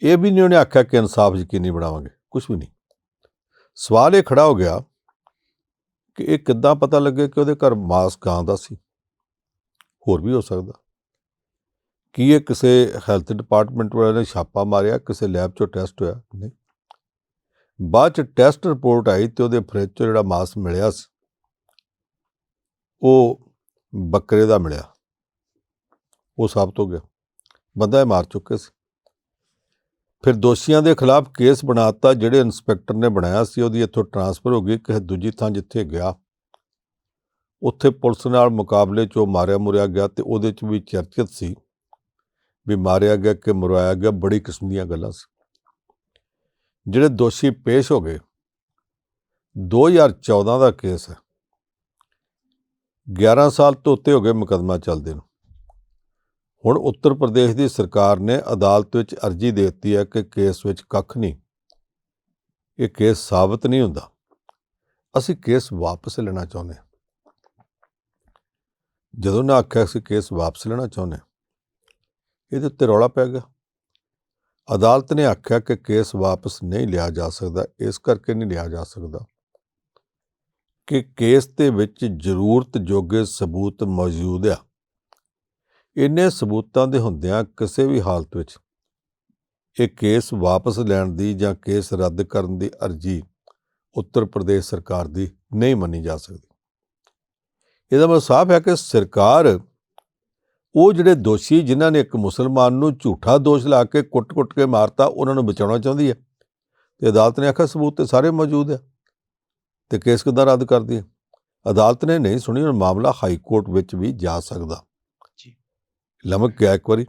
ਇਹ ਵੀ ਨਹੀਂ ਉਹਨੇ ਆਖਿਆ ਕਿ ਇਨਸਾਫ ਯਕੀਨੀ ਬਣਾਵਾਂਗੇ ਕੁਝ ਵੀ ਨਹੀਂ। ਸਵਾਲ ਇਹ ਖੜਾ ਹੋ ਗਿਆ ਕਿ ਇਹ ਕਿੱਦਾਂ ਪਤਾ ਲੱਗੇ ਕਿ ਉਹਦੇ ਘਰ ਮਾਸ ਗਾਂ ਦਾ ਸੀ? ਹੋਰ ਵੀ ਹੋ ਸਕਦਾ। ਕੀ ਇਹ ਕਿਸੇ ਹੈਲਥ ਡਿਪਾਰਟਮੈਂਟ ਵਾਲਿਆਂ ਨੇ ਛਾਪਾ ਮਾਰਿਆ, ਕਿਸੇ ਲੈਬ 'ਚੋਂ ਟੈਸਟ ਹੋਇਆ? ਨਹੀਂ। ਬਾਅਦ 'ਚ ਟੈਸਟ ਰਿਪੋਰਟ ਆਈ ਤੇ ਉਹਦੇ ਫਰਿੱਜ 'ਚੋਂ ਜਿਹੜਾ ਮਾਸ ਮਿਲਿਆ ਸੀ, ਉਹ ਬੱਕਰੇ ਦਾ ਮਿਲਿਆ। ਉਹ ਸਾਬਤ ਹੋ ਗਿਆ। ਬੰਦਾ ਇਹ ਮਾਰ ਚੁੱਕੇ ਸੀ। ਫਿਰ ਦੋਸ਼ੀਆਂ ਦੇ ਖਿਲਾਫ ਕੇਸ ਬਣਾਤਾ, ਜਿਹੜੇ ਇਨਸਪੈਕਟਰ ਨੇ ਬਣਾਇਆ ਸੀ, ਉਹਦੀ ਇੱਥੋਂ ਟਰਾਂਸਫਰ ਹੋ ਗਈ ਕਿਸੇ ਦੂਜੀ ਥਾਂ ਜਿੱਥੇ ਗਿਆ। ਉੱਥੇ ਪੁਲਿਸ ਨਾਲ ਮੁਕਾਬਲੇ 'ਚ ਉਹ ਮਾਰਿਆ ਮੁਰਿਆ ਗਿਆ ਤੇ ਉਹਦੇ 'ਚ ਵੀ ਚਰਚਿਤ ਸੀ ਵੀ ਮਾਰਿਆ ਗਿਆ ਕਿ ਮਰਵਾਇਆ ਗਿਆ, ਬੜੀ ਕਿਸਮ ਦੀਆਂ ਗੱਲਾਂ ਸੀ। ਜਿਹੜੇ ਦੋਸ਼ੀ ਪੇਸ਼ ਹੋ ਗਏ 2014 ਦਾ ਕੇਸ ਹੈ। 11 ਸਾਲ ਤੋਂ ਉੱਤੇ ਹੋ ਗਏ ਮੁਕੱਦਮਾ ਚੱਲਦੇ ਨੂੰ। ਹੁਣ ਉੱਤਰ ਪ੍ਰਦੇਸ਼ ਦੀ ਸਰਕਾਰ ਨੇ ਅਦਾਲਤ ਵਿੱਚ ਅਰਜ਼ੀ ਦੇ ਦਿੱਤੀ ਹੈ ਕਿ ਕੇਸ ਵਿੱਚ ਕੱਖ ਨਹੀਂ। ਇਹ ਕੇਸ ਸਾਬਤ ਨਹੀਂ ਹੁੰਦਾ। ਅਸੀਂ ਕੇਸ ਵਾਪਸ ਲੈਣਾ ਚਾਹੁੰਦੇ ਹਾਂ। ਜਦੋਂ ਨਾ ਆਖਿਆ ਸੀ ਕੇਸ ਵਾਪਸ ਲੈਣਾ ਚਾਹੁੰਦੇ ਇਹਦੇ ਉੱਤੇ ਰੌਲਾ ਪੈ ਗਿਆ। ਅਦਾਲਤ ਨੇ ਆਖਿਆ ਕਿ ਕੇਸ ਵਾਪਸ ਨਹੀਂ ਲਿਆ ਜਾ ਸਕਦਾ, ਇਸ ਕਰਕੇ ਨਹੀਂ ਲਿਆ ਜਾ ਸਕਦਾ। ਕਿ ਕੇਸ ਦੇ ਵਿੱਚ ਜ਼ਰੂਰਤ ਜੋਗੇ ਸਬੂਤ ਮੌਜੂਦ ਆ। ਇੰਨੇ ਸਬੂਤਾਂ ਦੇ ਹੁੰਦਿਆਂ ਕਿਸੇ ਵੀ ਹਾਲਤ ਵਿੱਚ ਇਹ ਕੇਸ ਵਾਪਸ ਲੈਣ ਦੀ ਜਾਂ ਕੇਸ ਰੱਦ ਕਰਨ ਦੀ ਅਰਜ਼ੀ ਉੱਤਰ ਪ੍ਰਦੇਸ਼ ਸਰਕਾਰ ਦੀ ਨਹੀਂ ਮੰਨੀ ਜਾ ਸਕਦੀ। ਇਹਦਾ ਮਤਲਬ ਸਾਫ਼ ਹੈ ਕਿ ਸਰਕਾਰ ਉਹ ਜਿਹੜੇ ਦੋਸ਼ੀ ਜਿਨ੍ਹਾਂ ਨੇ ਇੱਕ ਮੁਸਲਮਾਨ ਨੂੰ ਝੂਠਾ ਦੋਸ਼ ਲਾ ਕੇ ਕੁੱਟ-ਕੁੱਟ ਕੇ ਮਾਰਤਾ, ਉਹਨਾਂ ਨੂੰ ਬਚਾਉਣਾ ਚਾਹੁੰਦੀ ਹੈ ਤੇ ਅਦਾਲਤ ਨੇ ਆਖਿਆ ਸਬੂਤ ਤੇ ਸਾਰੇ ਮੌਜੂਦ ਹੈ ਤੇ ਕੇਸ ਕਿੱਦਾਂ ਰੱਦ ਕਰਦੀ ਹੈ? ਅਦਾਲਤ ਨੇ ਨਹੀਂ ਸੁਣੀ ਹੁਣ ਮਾਮਲਾ ਹਾਈ ਕੋਰਟ ਵਿੱਚ ਵੀ ਜਾ ਸਕਦਾ। ਲਮਕ ਗਿਆ ਇੱਕ ਵਾਰੀ।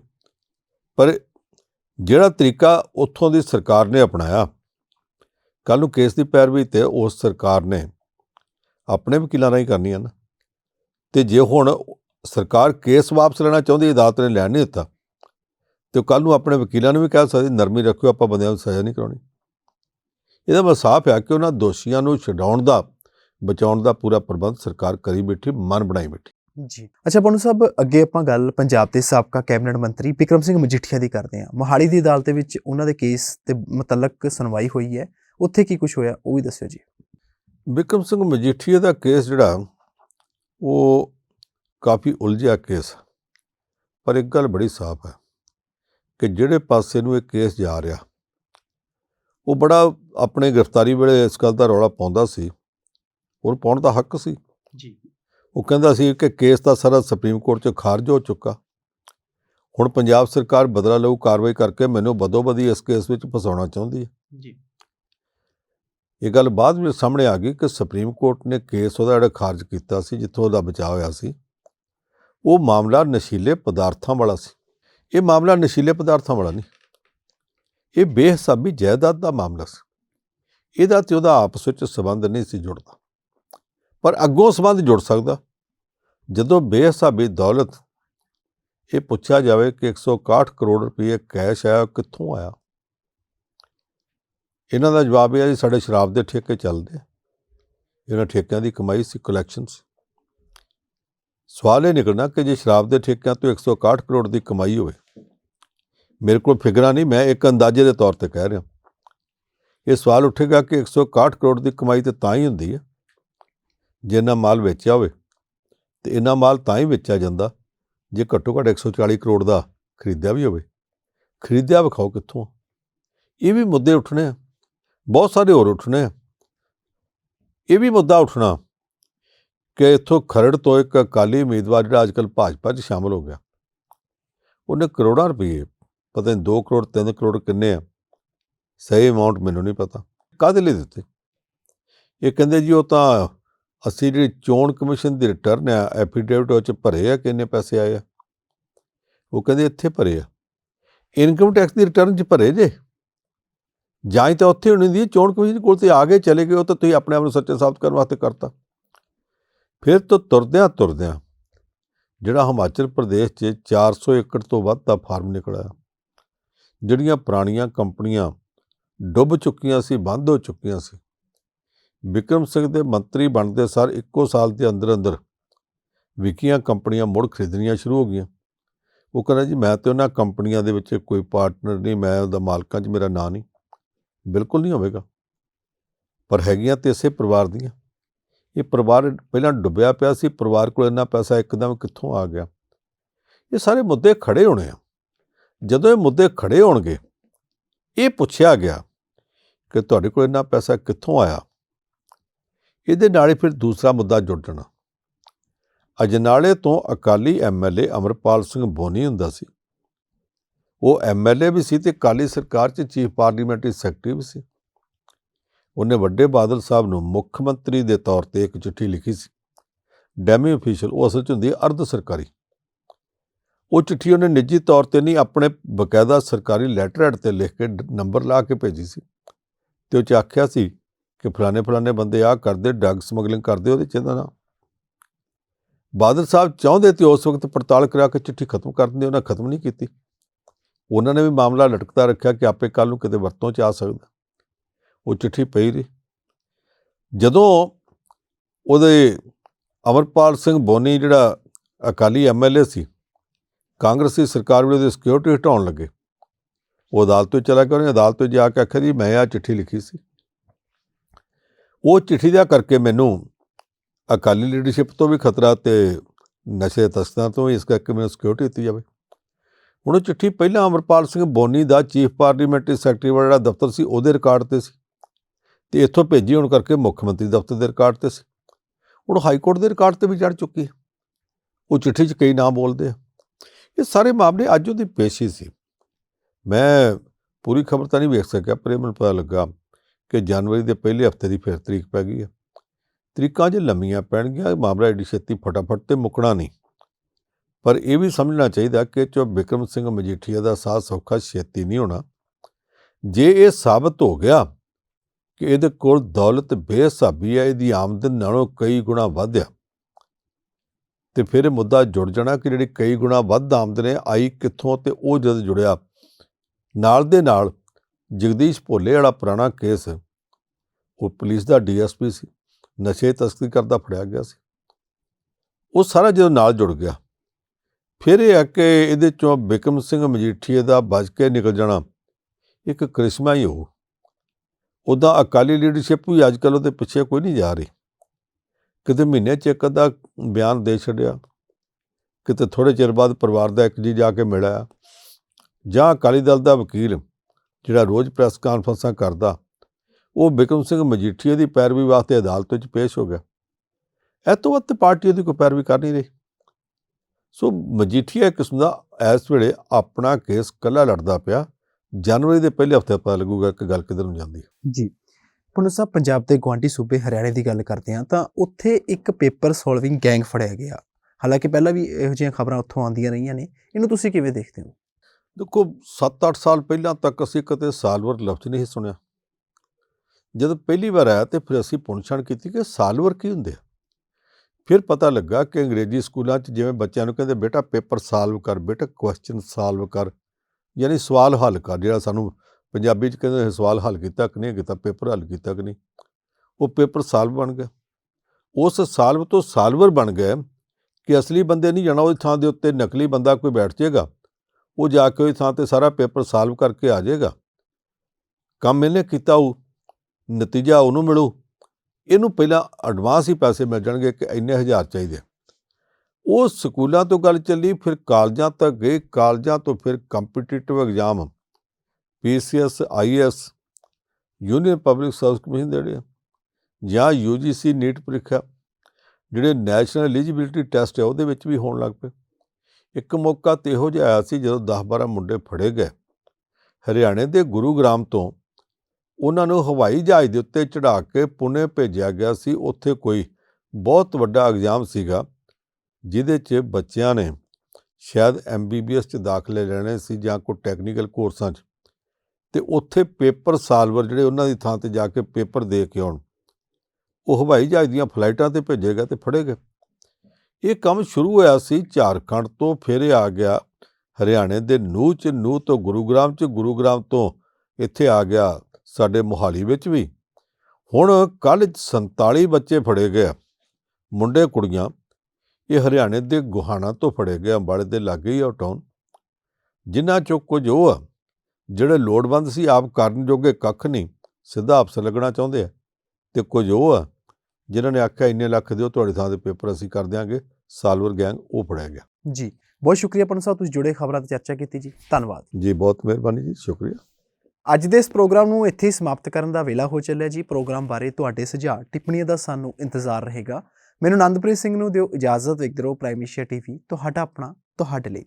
ਪਰ ਜਿਹੜਾ ਤਰੀਕਾ ਉੱਥੋਂ ਦੀ ਸਰਕਾਰ ਨੇ ਅਪਣਾਇਆ ਕੱਲ ਨੂੰ ਕੇਸ ਦੀ ਪੈਰਵੀ ਤੇ ਉਸ ਸਰਕਾਰ ਨੇ ਆਪਣੇ ਵਕੀਲਾਂ ਰਾਹੀਂ ਕਰਨੀ ਆ ਨਾ। ਤੇ ਜੇ ਹੁਣ ਸਰਕਾਰ ਕੇਸ ਵਾਪਸ ਲੈਣਾ ਚਾਹੁੰਦੀ, ਅਦਾਲਤ ਨੇ ਲੈਣ ਨਹੀਂ ਦਿੱਤਾ, ਤੇ ਕੱਲ ਨੂੰ ਆਪਣੇ ਵਕੀਲਾਂ ਨੂੰ ਵੀ ਕਹਿ ਸਕਦੀ, ਨਰਮੀ ਰੱਖਿਓ, ਆਪਾਂ ਬੰਦਿਆਂ ਨੂੰ ਸਜ਼ਾ ਨਹੀਂ ਕਰਾਉਣੀ। ਇਹਦਾ ਮਤਲਬ ਸਾਫ਼ ਹੈ ਕਿ ਉਹਨਾਂ ਦੋਸ਼ੀਆਂ ਨੂੰ ਛਡਾਉਣ ਦਾ, ਬਚਾਉਣ ਦਾ ਪੂਰਾ ਪ੍ਰਬੰਧ ਸਰਕਾਰ ਕਰੀ ਬੈਠੀ, ਮਨ ਬਣਾਈ ਬੈਠੀ। ਜੀ। ਅੱਛਾ ਪਨੂ ਸਾਹਿਬ ਅੱਗੇ ਆਪਾਂ ਗੱਲ ਪੰਜਾਬ ਦੇ ਸਾਬਕਾ ਕੈਬਨਿਟ ਮੰਤਰੀ ਬਿਕਰਮ ਸਿੰਘ ਮਜੀਠੀਆ ਦੀ ਕਰਦੇ ਹਾਂ। ਮੋਹਾਲੀ ਦੀ ਅਦਾਲਤ ਦੇ ਵਿੱਚ ਉਹਨਾਂ ਦੇ ਕੇਸ ਤੇ ਮੁਤਲਕ ਸੁਣਵਾਈ ਹੋਈ ਹੈ। ਉੱਥੇ ਕੀ ਕੁਝ ਹੋਇਆ ਉਹ ਵੀ ਦੱਸਿਓ ਜੀ। ਬਿਕਰਮ ਸਿੰਘ ਮਜੀਠੀਆ ਦਾ ਕੇਸ ਜਿਹੜਾ ਉਹ ਕਾਫੀ ਉਲਝਿਆ ਕੇਸ। ਪਰ ਇੱਕ ਗੱਲ ਬੜੀ ਸਾਫ਼ ਹੈ ਕਿ ਜਿਹੜੇ ਪਾਸੇ ਨੂੰ ਇਹ ਕੇਸ ਜਾ ਰਿਹਾ ਉਹ ਬੜਾ ਆਪਣੇ ਗ੍ਰਿਫਤਾਰੀ ਵੇਲੇ ਇਸ ਗੱਲ ਦਾ ਰੌਲਾ ਪਾਉਂਦਾ ਸੀ। ਔਰ ਪਾਉਣ ਦਾ ਹੱਕ ਸੀ। ਜੀ। ਉਹ ਕਹਿੰਦਾ ਸੀ ਕਿ ਕੇਸ ਤਾਂ ਸਾਰਾ ਸੁਪਰੀਮ ਕੋਰਟ 'ਚ ਖਾਰਜ ਹੋ ਚੁੱਕਾ। ਹੁਣ ਪੰਜਾਬ ਸਰਕਾਰ ਬਦਲਾ ਲਊ ਕਾਰਵਾਈ ਕਰਕੇ ਮੈਨੂੰ ਬਦੋਬਦੀ ਇਸ ਕੇਸ ਵਿੱਚ ਫਸਾਉਣਾ ਚਾਹੁੰਦੀ ਹੈ। ਜੀ। ਇਹ ਗੱਲ ਬਾਅਦ ਵਿੱਚ ਸਾਹਮਣੇ ਆ ਗਈ ਕਿ ਸੁਪਰੀਮ ਕੋਰਟ ਨੇ ਕੇਸ ਉਹਦਾ ਜਿਹੜਾ ਖਾਰਜ ਕੀਤਾ ਸੀ ਜਿੱਥੋਂ ਉਹਦਾ ਬਚਾਅ ਹੋਇਆ ਸੀ ਉਹ ਮਾਮਲਾ ਨਸ਼ੀਲੇ ਪਦਾਰਥਾਂ ਵਾਲਾ ਸੀ। ਇਹ ਮਾਮਲਾ ਨਸ਼ੀਲੇ ਪਦਾਰਥਾਂ ਵਾਲਾ ਨਹੀਂ। ਇਹ ਬੇਹਿਸਾਬੀ ਜਾਇਦਾਦ ਦਾ ਮਾਮਲਾ ਸੀ। ਇਹਦਾ ਤੇ ਉਹਦਾ ਆਪਸ ਵਿੱਚ ਸਬੰਧ ਨਹੀਂ ਸੀ ਜੁੜਦਾ। ਪਰ ਅੱਗੋਂ ਸੰਬੰਧ ਜੁੜ ਸਕਦਾ। ਜਦੋਂ ਬੇਹਿਸਾਬੀ ਦੌਲਤ, ਇਹ ਪੁੱਛਿਆ ਜਾਵੇ ਕਿ 161 ਕਰੋੜ ਰੁਪਏ ਕੈਸ਼ ਆਇਆ ਕਿੱਥੋਂ ਆਇਆ? ਇਹਨਾਂ ਦਾ ਜਵਾਬ ਇਹ ਹੈ ਜੀ, ਸਾਡੇ ਸ਼ਰਾਬ ਦੇ ਠੇਕੇ ਚੱਲਦੇ ਇਹਨਾਂ ਠੇਕਿਆਂ ਦੀ ਕਮਾਈ ਸੀ ਕਲੈਕਸ਼ਨ ਸੀ ਸਵਾਲ ਇਹ ਨਿਕਲਣਾ ਕਿ ਜੇ ਸ਼ਰਾਬ ਦੇ ਠੇਕਿਆਂ ਤੋਂ 161 ਕਰੋੜ ਦੀ ਕਮਾਈ ਹੋਵੇ, ਮੇਰੇ ਕੋਲ ਫਿਗਰਾਂ ਨਹੀਂ, ਮੈਂ ਇੱਕ ਅੰਦਾਜ਼ੇ ਦੇ ਤੌਰ ਤੇ ਕਹਿ ਰਿਹਾ। ਇਹ ਸਵਾਲ ਉੱਠੇਗਾ ਕਿ 161 ਕਰੋੜ ਦੀ ਕਮਾਈ ਤੇ ਤਾਂ ਹੀ ਹੁੰਦੀ ਹੈ। ਜੇ ਇਹਨਾਂ ਮਾਲ ਵੇਚਿਆ ਹੋਵੇ, ਤੇ ਇਹਨਾਂ ਮਾਲ ਤਾਂ ਹੀ ਵੇਚਿਆ ਜਾਂਦਾ, ਜੇ ਘੱਟੋ ਘੱਟ 140 ਕਰੋੜ ਦਾ ਖਰੀਦਿਆ ਵੀ ਹੋਵੇ। ਖਰੀਦਿਆ ਵਿਖਾਓ ਕਿੱਥੋਂ? ਇਹ ਵੀ ਮੁੱਦੇ ਉੱਠਣੇ ਆ। ਬਹੁਤ ਸਾਰੇ ਹੋਰ ਉੱਠਣੇ ਆ। ਇਹ ਵੀ ਮੁੱਦਾ ਉੱਠਣਾ ਕਿ ਇੱਥੋਂ ਖਰੜ ਤੋਂ ਇੱਕ ਅਕਾਲੀ ਉਮੀਦਵਾਰ ਜਿਹੜਾ ਅੱਜਕੱਲ ਭਾਜਪਾ 'ਚ ਸ਼ਾਮਲ ਹੋ ਗਿਆ, ਉਹਨੇ ਕਰੋੜਾਂ ਰੁਪਏ, ਪਤਾ ਨਹੀਂ 2 ਕਰੋੜ 3 ਕਰੋੜ ਕਿੰਨੇ ਆ, ਸਹੀ ਅਮਾਉਂਟ ਮੈਨੂੰ ਨਹੀਂ ਪਤਾ, ਕਾਹਦੇ ਲਈ ਦਿੱਤੇ? ਇਹ ਕਹਿੰਦੇ ਜੀ ਉਹ ਤਾਂ ਅਸੀਂ ਜਿਹੜੀ ਚੋਣ ਕਮਿਸ਼ਨ ਦੀ ਰਿਟਰਨ ਆ ਐਫੀਡੇਵਿਟ ਉਹ 'ਚ ਭਰੇ ਆ, ਕਿੰਨੇ ਪੈਸੇ ਆਏ ਆ? ਉਹ ਕਹਿੰਦੇ ਇੱਥੇ ਭਰੇ ਆ। ਇਨਕਮ ਟੈਕਸ ਦੀ ਰਿਟਰਨ 'ਚ ਭਰੇ ਜੇ। ਜਾਂ ਤਾਂ ਉੱਥੇ ਹੋਣੀ ਦੀ ਚੋਣ ਕਮਿਸ਼ਨ ਕੋਲ ਤੇ ਆ ਗਏ ਚਲੇ ਗਏ, ਉਹ ਤਾਂ ਤੁਸੀਂ ਆਪਣੇ ਆਪ ਨੂੰ ਸੱਚੇ ਸਾਬਤ ਕਰਨ ਵਾਸਤੇ ਕਰਤਾ। ਫਿਰ ਤੋਂ ਤੁਰਦਿਆਂ ਤੁਰਦਿਆਂ, ਜਿਹੜਾ ਹਿਮਾਚਲ ਪ੍ਰਦੇਸ਼ 'ਚ 400 ਏਕੜ ਤੋਂ ਵੱਧ ਦਾ ਫਾਰਮ ਨਿਕਲਿਆ, ਜਿਹੜੀਆਂ ਪੁਰਾਣੀਆਂ ਕੰਪਨੀਆਂ ਡੁੱਬ ਚੁੱਕੀਆਂ ਸੀ, ਬੰਦ ਹੋ ਚੁੱਕੀਆਂ ਸੀ ਵਿਕਰਮ ਸਿੰਘ ਦੇ ਮੰਤਰੀ ਬਣਦੇ ਸਾਰ ਇੱਕੋ ਸਾਲ ਦੇ ਅੰਦਰ ਅੰਦਰ ਵਿਕੀਆਂ ਕੰਪਨੀਆਂ ਮੁੜ ਖਰੀਦਣੀਆਂ ਸ਼ੁਰੂ ਹੋ ਗਈਆਂ। ਉਹ ਕਹਿੰਦਾ ਜੀ, ਮੈਂ ਤੇ ਉਹਨਾਂ ਕੰਪਨੀਆਂ ਦੇ ਵਿੱਚ ਕੋਈ ਪਾਰਟਨਰ ਨਹੀਂ, ਮੈਂ ਉਹਦਾ ਮਾਲਕਾਂ 'ਚ ਮੇਰਾ ਨਾਂ ਨਹੀਂ। ਬਿਲਕੁਲ ਨਹੀਂ ਹੋਵੇਗਾ। ਪਰ ਹੈਗੀਆਂ ਤੇ ਇਸੇ ਪਰਿਵਾਰ ਦੀਆਂ। ਇਹ ਪਰਿਵਾਰ ਪਹਿਲਾਂ ਡੁੱਬਿਆ ਪਿਆ ਸੀ, ਪਰਿਵਾਰ ਕੋਲ ਇੰਨਾ ਪੈਸਾ ਇੱਕਦਮ ਕਿੱਥੋਂ ਆ ਗਿਆ? ਇਹ ਸਾਰੇ ਮੁੱਦੇ ਖੜੇ ਹੋਣੇ ਆ। ਜਦੋਂ ਇਹ ਮੁੱਦੇ ਖੜੇ ਹੋਣਗੇ, ਇਹ ਪੁੱਛਿਆ ਗਿਆ ਕਿ ਤੁਹਾਡੇ ਕੋਲ ਇੰਨਾ ਪੈਸਾ ਕਿੱਥੋਂ ਆਇਆ? ਇਹਦੇ ਨਾਲ ਹੀ ਫਿਰ ਦੂਸਰਾ ਮੁੱਦਾ ਜੁੜ ਜਾਣਾ ਅਜਨਾਲੇ ਤੋਂ ਅਕਾਲੀ ਐਮਐਲਏ ਅਮਰਪਾਲ ਸਿੰਘ ਬੋਨੀ ਹੁੰਦਾ ਸੀ। ਉਹ ਐਮਐਲਏ ਵੀ ਸੀ ਤੇ ਅਕਾਲੀ ਸਰਕਾਰ 'ਚ ਚੀਫ ਪਾਰਲੀਮੈਂਟਰੀ ਸੈਕਟਰੀ ਵੀ ਸੀ। ਉਹਨੇ ਵੱਡੇ ਬਾਦਲ ਸਾਹਿਬ ਨੂੰ ਮੁੱਖ ਮੰਤਰੀ ਦੇ ਤੌਰ ਤੇ ਇੱਕ ਚਿੱਠੀ ਲਿਖੀ ਸੀ। ਡੈਮੀ ਅਫੀਸ਼ੀਅਲ, ਉਹ ਅਸਲ 'ਚ ਹੁੰਦੀ ਹੈ ਅਰਧ ਸਰਕਾਰੀ। ਉਹ ਚਿੱਠੀ ਉਹਨੇ ਨਿੱਜੀ ਤੌਰ ਤੇ ਨਹੀਂ, ਆਪਣੇ ਬਕਾਇਦਾ ਸਰਕਾਰੀ ਲੈਟਰ ਹੈਡ ਤੇ ਲਿਖ ਕੇ ਨੰਬਰ ਲਾ ਕੇ ਭੇਜੀ ਸੀ। ਤੇ ਉਹ ਚ ਆਖਿਆ ਸੀ ਕਿ ਫਲਾਣੇ ਫਲਾਣੇ ਬੰਦੇ ਆ ਕਰਦੇ, ਡਰੱਗ ਸਮਗਲਿੰਗ ਕਰਦੇ, ਉਹਦੇ ਚ ਇਹਦਾ ਨਾ। ਬਾਦਲ ਸਾਹਿਬ ਚਾਹੁੰਦੇ ਤੇ ਉਸ ਵਕਤ ਪੜਤਾਲ ਕਰਾ ਕੇ ਚਿੱਠੀ ਖਤਮ ਕਰ ਦਿੰਦੇ, ਉਹਨਾਂ ਖਤਮ ਨਹੀਂ ਕੀਤੀ। ਉਹਨਾਂ ਨੇ ਵੀ ਮਾਮਲਾ ਲਟਕਦਾ ਰੱਖਿਆ ਕਿ ਆਪੇ ਕੱਲ ਨੂੰ ਕਿਤੇ ਵਰਤੋਂ ਚ ਆ ਸਕਦਾ। ਉਹ ਚਿੱਠੀ ਪਈ ਰਹੀ। ਜਦੋਂ ਉਹਦੇ ਅਮਰਪਾਲ ਸਿੰਘ ਬੋਨੀ, ਜਿਹੜਾ ਅਕਾਲੀ ਐਮਐਲਏ ਸੀ, ਕਾਂਗਰਸੀ ਸਰਕਾਰ ਵੇਲੇ ਉਹਦੀ ਸਿਕਿਉਰਿਟੀ ਹਟਾਉਣ ਲੱਗੇ, ਉਹ ਅਦਾਲਤ ਤੋਂ ਚਲਾ ਗਿਆ। ਉਹਨੇ ਅਦਾਲਤ ਤੋਂ ਜਾ ਕੇ ਆਖਿਆ ਜੀ, ਮੈਂ ਆ ਚਿੱਠੀ ਲਿਖੀ ਸੀ। ਉਹ ਚਿੱਠੀ ਦਾ ਕਰਕੇ ਮੈਨੂੰ ਅਕਾਲੀ ਲੀਡਰਸ਼ਿਪ ਤੋਂ ਵੀ ਖਤਰਾ ਤੇ ਨਸ਼ੇ ਤਸਕਰਾਂ ਤੋਂ ਵੀ ਇਸ ਕਰਕੇ ਮੈਨੂੰ ਸਿਕਿਉਰਿਟੀ ਦਿੱਤੀ ਜਾਵੇ। ਹੁਣ ਉਹ ਚਿੱਠੀ ਪਹਿਲਾਂ ਅਮਰਪਾਲ ਸਿੰਘ ਬੋਨੀ ਦਾ ਚੀਫ ਪਾਰਲੀਮੈਂਟਰੀ ਸੈਕਟਰੀ ਵਾਲਾ ਜਿਹੜਾ ਦਫ਼ਤਰ ਸੀ, ਉਹਦੇ ਰਿਕਾਰਡ ਤੇ ਸੀ ਤੇ ਇੱਥੋਂ ਭੇਜੀ ਹੋਣ ਕਰਕੇ ਮੁੱਖ ਮੰਤਰੀ ਦਫ਼ਤਰ ਦੇ ਰਿਕਾਰਡ ਤੇ ਸੀ। ਹੁਣ ਹਾਈ ਕੋਰਟ ਦੇ ਰਿਕਾਰਡ ਤੇ ਵੀ ਚੜ ਚੁੱਕੀ ਹੈ। ਉਹ ਚਿੱਠੀ 'ਚ ਕਈ ਨਾਮ ਬੋਲਦੇ ਆ। ਇਹ ਸਾਰੇ ਮਾਮਲੇ ਅੱਜ ਉਹਦੀ ਪੇਸ਼ੀ ਸੀ। ਮੈਂ ਪੂਰੀ ਖਬਰ ਤਾਂ ਨਹੀਂ ਵੇਖ ਸਕਿਆ, ਪਰ ਇਹ ਮੈਨੂੰ ਪਤਾ ਲੱਗਾ ਕਿ ਜਨਵਰੀ ਦੇ ਪਹਿਲੇ ਹਫ਼ਤੇ ਦੀ ਫਿਰ ਤਰੀਕ ਪੈ ਗਈ ਹੈ। ਤਰੀਕਾਂ ਜੇ ਲੰਮੀਆਂ ਪੈਣਗੀਆਂ ਮਾਮਲਾ ਏਡੀ ਛੇਤੀ ਫਟਾਫਟ ਤੇ ਮੁੱਕਣਾ ਨਹੀਂ। ਪਰ ਇਹ ਵੀ ਸਮਝਣਾ ਚਾਹੀਦਾ ਕਿ ਜੋ ਬਿਕਰਮ ਸਿੰਘ ਮਜੀਠੀਆ ਦਾ ਸਾਹ ਸੌਖਾ ਛੇਤੀ ਨਹੀਂ ਹੋਣਾ। ਜੇ ਇਹ ਸਾਬਤ ਹੋ ਗਿਆ ਕਿ ਇਹਦੇ ਕੋਲ ਦੌਲਤ ਬੇਹਿਸਾਬੀ ਹੈ, ਇਹਦੀ ਆਮਦਨ ਨਾਲੋਂ ਕਈ ਗੁਣਾ ਵੱਧ ਆ, ਤੇ ਫਿਰ ਇਹ ਮੁੱਦਾ ਜੁੜ ਜਾਣਾ ਕਿ ਜਿਹੜੀ ਕਈ ਗੁਣਾ ਵੱਧ ਆਮਦਨ ਹੈ, ਆਈ ਕਿੱਥੋਂ ਤੇ ਉਹ ਜਦ ਜੁੜਿਆ, ਨਾਲ ਦੇ ਨਾਲ ਜਗਦੀਸ਼ ਭੋਲੇ ਵਾਲਾ ਪੁਰਾਣਾ ਕੇਸ ਉਹ ਪੁਲਿਸ ਦਾ ਡੀਐਸਪੀ ਸੀ, ਨਸ਼ੇ ਤਸਕਰੀ ਕਰਦਾ ਫੜਿਆ ਗਿਆ ਸੀ। ਉਹ ਸਾਰਾ ਜਦੋਂ ਨਾਲ ਜੁੜ ਗਿਆ, ਫਿਰ ਇਹ ਆ ਕਿ ਇਹਦੇ ਚੋਂ ਬਿਕਮ ਸਿੰਘ ਮਜੀਠੀਏ ਦਾ ਬਚ ਕੇ ਨਿਕਲ ਜਾਣਾ ਇੱਕ ਕ੍ਰਿਸ਼ਮਾ ਹੀ ਹੋ ਉਹਦਾ ਅਕਾਲੀ ਲੀਡਰਸ਼ਿਪ ਵੀ ਅੱਜ ਕੱਲ੍ਹ ਉਹਦੇ ਪਿੱਛੇ ਕੋਈ ਨਹੀਂ ਜਾ ਰਹੀ। ਕਿਤੇ ਮਹੀਨੇ ਚ ਇੱਕ ਅੱਧਾ ਬਿਆਨ ਦੇ ਛੱਡਿਆ, ਕਿਤੇ ਥੋੜੇ ਚਿਰ ਬਾਅਦ ਪਰਿਵਾਰ ਦਾ ਇੱਕ ਜੀ ਜਾ ਕੇ ਮਿਲਿਆ, ਜਾਂ ਅਕਾਲੀ ਦਲ ਦਾ ਵਕੀਲ ਜਿਹੜਾ ਰੋਜ਼ ਪ੍ਰੈਸ ਕਾਨਫਰੰਸਾਂ ਕਰਦਾ, ਉਹ ਬਿਕਮ ਸਿੰਘ ਮਜੀਠੀਆ ਦੀ ਪੈਰਵੀ ਵਾਸਤੇ ਅਦਾਲਤ ਵਿੱਚ ਪੇਸ਼ ਹੋ ਗਿਆ। ਇਹ ਤੋਂ ਵੱਧ ਪਾਰਟੀ ਉਹਦੀ ਕੋਈ ਪੈਰਵੀ ਕਰ ਨਹੀਂ ਰਹੀ। ਸੋ ਮਜੀਠੀਆ ਇੱਕ ਕਿਸਮ ਦਾ ਇਸ ਵੇਲੇ ਆਪਣਾ ਕੇਸ ਕੱਲਾ ਲੜਦਾ ਪਿਆ, ਜਨਵਰੀ ਦੇ ਪਹਿਲੇ ਹਫ਼ਤੇ ਪਤਾ ਲੱਗੂਗਾ ਕਿ ਗੱਲ ਕਿੱਧਰ ਨੂੰ ਜਾਂਦੀ ਹੈ। ਜੀ। ਪੁਲਿਸ ਸਾਹਿਬ, ਪੰਜਾਬ ਦੇ ਗੁਆਂਢੀ ਸੂਬੇ ਹਰਿਆਣੇ ਦੀ ਗੱਲ ਕਰਦੇ ਹਾਂ, ਤਾਂ ਉੱਥੇ ਇੱਕ ਪੇਪਰ ਸੋਲਵਿੰਗ ਗੈਂਗ ਫੜਿਆ ਗਿਆ। ਹਾਲਾਂਕਿ ਪਹਿਲਾਂ ਵੀ ਇਹੋ ਜਿਹੀਆਂ ਖਬਰਾਂ ਉੱਥੋਂ ਆਉਂਦੀਆਂ ਰਹੀਆਂ ਨੇ। ਇਹਨੂੰ ਤੁਸੀਂ ਕਿਵੇਂ ਦੇਖਦੇ ਹੋ? ਦੇਖੋ 7-8 ਸਾਲ ਪਹਿਲਾਂ ਤੱਕ ਅਸੀਂ ਕਦੇ ਸਾਲਵਰ ਲਫ਼ਜ਼ ਨਹੀਂ ਸੁਣਿਆ। ਜਦ ਪਹਿਲੀ ਵਾਰ ਆਇਆ ਤੇ ਫਿਰ ਅਸੀਂ ਪੁਣਛਣ ਕੀਤੀ ਕਿ ਸਾਲਵਰ ਕੀ ਹੁੰਦੇ ਆ। ਫਿਰ ਪਤਾ ਲੱਗਾ ਕਿ ਅੰਗਰੇਜ਼ੀ ਸਕੂਲਾਂ 'ਚ ਜਿਵੇਂ ਬੱਚਿਆਂ ਨੂੰ ਕਹਿੰਦੇ, ਬੇਟਾ, ਪੇਪਰ ਸਾਲਵ ਕਰ, ਬੇਟਾ ਕੁਐਸਚਨ ਸਾਲਵ ਕਰ। ਯਾਨੀ ਸਵਾਲ ਹੱਲ ਕਰ, ਜਿਹੜਾ ਸਾਨੂੰ ਪੰਜਾਬੀ 'ਚ ਕਹਿੰਦੇ, ਸਵਾਲ ਹੱਲ ਕੀਤਾ ਕਿ ਨਹੀਂ ਕੀਤਾ, ਪੇਪਰ ਹੱਲ ਕੀਤਾ ਕਿ ਨਹੀਂ? ਉਹ ਪੇਪਰ ਸਾਲਵ ਬਣ ਗਿਆ ਉਸ ਸਾਲਵ ਤੋਂ ਸਾਲਵਰ ਬਣ ਗਏ ਕਿ ਅਸਲੀ ਬੰਦੇ ਨਹੀਂ ਜਾਣਾ, ਉਹਦੀ ਥਾਂ ਦੇ ਉੱਤੇ ਨਕਲੀ ਬੰਦਾ ਕੋਈ ਬੈਠ ਜਾਏਗਾ ਉਹ ਜਾ ਕੇ ਉਹਦੀ ਥਾਂ ਤੇ ਸਾਰਾ ਪੇਪਰ ਸਾਲਵ ਕਰਕੇ ਆ ਜਾਏਗਾ। ਕੰਮ ਇਹਨੇ ਕੀਤਾ ਉਹ ਨਤੀਜਾ ਉਹਨੂੰ ਮਿਲੂ। ਇਹਨੂੰ ਪਹਿਲਾਂ ਐਡਵਾਂਸ ਹੀ ਪੈਸੇ ਮਿਲ ਜਾਣਗੇ ਕਿ ਇੰਨੇ ਹਜ਼ਾਰ ਚਾਹੀਦੇ ਉਹ ਸਕੂਲਾਂ ਤੋਂ ਗੱਲ ਚੱਲੀ ਫਿਰ ਕਾਲਜਾਂ ਤੱਕ ਗਏ। ਕਾਲਜਾਂ ਤੋਂ ਫਿਰ competitive exam PCS IAS union public service commission ਦੇ ਜਿਹੜੇ ਆ, ਜਾਂ ਯੂਜੀਸੀ ਨੀਟ ਪ੍ਰੀਖਿਆ ਜਿਹੜੇ ਨੈਸ਼ਨਲ ਐਲੀਜੀਬਿਲਟੀ ਟੈਸਟ ਹੈ ਉਹਦੇ ਵਿੱਚ ਵੀ ਹੋਣ ਲੱਗ ਪਏ। ਇੱਕ ਮੌਕਾ ਤੇ ਇਹੋ ਜਿਹਾ ਆਇਆ ਸੀ ਜਦੋਂ 10-12 ਮੁੰਡੇ ਫੜੇ ਗਏ। ਹਰਿਆਣੇ ਦੇ ਗੁਰੂਗ੍ਰਾਮ ਤੋਂ ਉਹਨਾਂ ਨੂੰ ਹਵਾਈ ਜਹਾਜ਼ ਦੇ ਉੱਤੇ ਚੜਾ ਕੇ ਪੁਣੇ ਭੇਜਿਆ ਗਿਆ ਸੀ। ਉੱਥੇ ਕੋਈ ਬਹੁਤ ਵੱਡਾ ਐਗਜ਼ਾਮ ਸੀਗਾ, ਜਿਹਦੇ 'ਚ ਬੱਚਿਆਂ ਨੇ ਸ਼ਾਇਦ ਐਮਬੀਬੀਐਸ 'ਚ ਦਾਖਲੇ ਲੈਣੇ ਸੀ ਜਾਂ ਕੋਈ ਟੈਕਨੀਕਲ ਕੋਰਸਾਂ 'ਚ। ਤੇ ਉੱਥੇ ਪੇਪਰ ਸਾਲਵਰ ਜਿਹੜੇ ਉਹਨਾਂ ਦੀ ਥਾਂ ਤੇ ਜਾ ਕੇ ਪੇਪਰ ਦੇ ਕੇ ਆਉਣ, ਉਹ ਹਵਾਈ ਜਹਾਜ਼ ਦੀਆਂ ਫਲਾਈਟਾਂ ਤੇ ਭੇਜੇ ਗਏ ਤੇ ਫੜੇ ਗਏ। ਇਹ ਕੰਮ ਸ਼ੁਰੂ ਹੋਇਆ ਸੀ ਝਾਰਖੰਡ ਤੋਂ ਫਿਰ ਆ ਗਿਆ ਹਰਿਆਣੇ ਦੇ ਨੂਹ ਚ ਨੂਹ ਤੋਂ ਗੁਰੂਗ੍ਰਾਮ ਚ ਗੁਰੂਗ੍ਰਾਮ ਤੋਂ ਇੱਥੇ ਆ ਗਿਆ ਸਾਡੇ ਮੋਹਾਲੀ ਵਿੱਚ ਵੀ। ਹੁਣ ਕੱਲ 47 ਬੱਚੇ ਫੜੇ ਗਏ ਆ, ਮੁੰਡੇ ਕੁੜੀਆਂ। ਇਹ ਹਰਿਆਣੇ ਦੇ ਗੁਹਾਣਾ ਤੋਂ ਫੜੇ ਗਏ ਅੰਬਾਲੇ ਦੇ ਲਾਗੇ ਹੀ ਆ ਉਹ ਟਾਊਨ ਜਿਨ੍ਹਾਂ ਚੋਂ ਕੁਝ ਉਹ ਆ ਜਿਹੜੇ ਲੋੜਵੰਦ ਸੀ ਆਪ ਕਰਨ ਜੋਗੇ ਕੱਖ ਨਹੀਂ ਸਿੱਧਾ ਅਫਸਰ ਲੱਗਣਾ ਚਾਹੁੰਦੇ ਆ। ਤੇ ਕੁਝ ਉਹ ਆ ਜਿਨ੍ਹਾਂ ਨੇ ਆਖਿਆ ਇੰਨੇ ਲੱਖ ਦਿਓ ਤੁਹਾਡੀ ਥਾਂ ਦੇ ਪੇਪਰ ਅਸੀਂ ਕਰ ਦਿਆਂਗੇ। ਸਾਲਵਰ ਗੈਂਗ ਉਹ ਫੜਿਆ ਗਿਆ। ਜੀ ਬਹੁਤ ਸ਼ੁਕਰੀਆ ਪਨ ਸਾਹਿਬ ਤੁਸੀਂ ਜੁੜੇ ਖਬਰਾਂ ਤੇ ਚਰਚਾ ਕੀਤੀ ਜੀ। ਧੰਨਵਾਦ। ਜੀ ਬਹੁਤ ਮਿਹਰਬਾਨੀ ਜੀ ਸ਼ੁਕਰੀਆ। ਅੱਜ ਦੇ ਇਸ ਪ੍ਰੋਗਰਾਮ ਨੂੰ ਇੱਥੇ ਹੀ ਸਮਾਪਤ ਕਰਨ ਦਾ ਵੇਲਾ ਹੋ ਚੱਲਿਆ ਜੀ। ਪ੍ਰੋਗਰਾਮ ਬਾਰੇ ਤੁਹਾਡੇ ਸੁਝਾਅ ਟਿੱਪਣੀਆਂ ਦਾ ਸਾਨੂੰ ਇੰਤਜ਼ਾਰ ਰਹੇਗਾ। ਮੈਨੂੰ ਆਨੰਦਪ੍ਰੀਤ ਸਿੰਘ ਨੂੰ ਦਿਓ ਇਜਾਜ਼ਤ ਵੇਖਦੇ ਰਹੋ ਪ੍ਰਾਈਮ ਏਸ਼ੀਆ ਟੀਵੀ ਤੁਹਾਡਾ ਆਪਣਾ ਤੁਹਾਡੇ ਲਈ।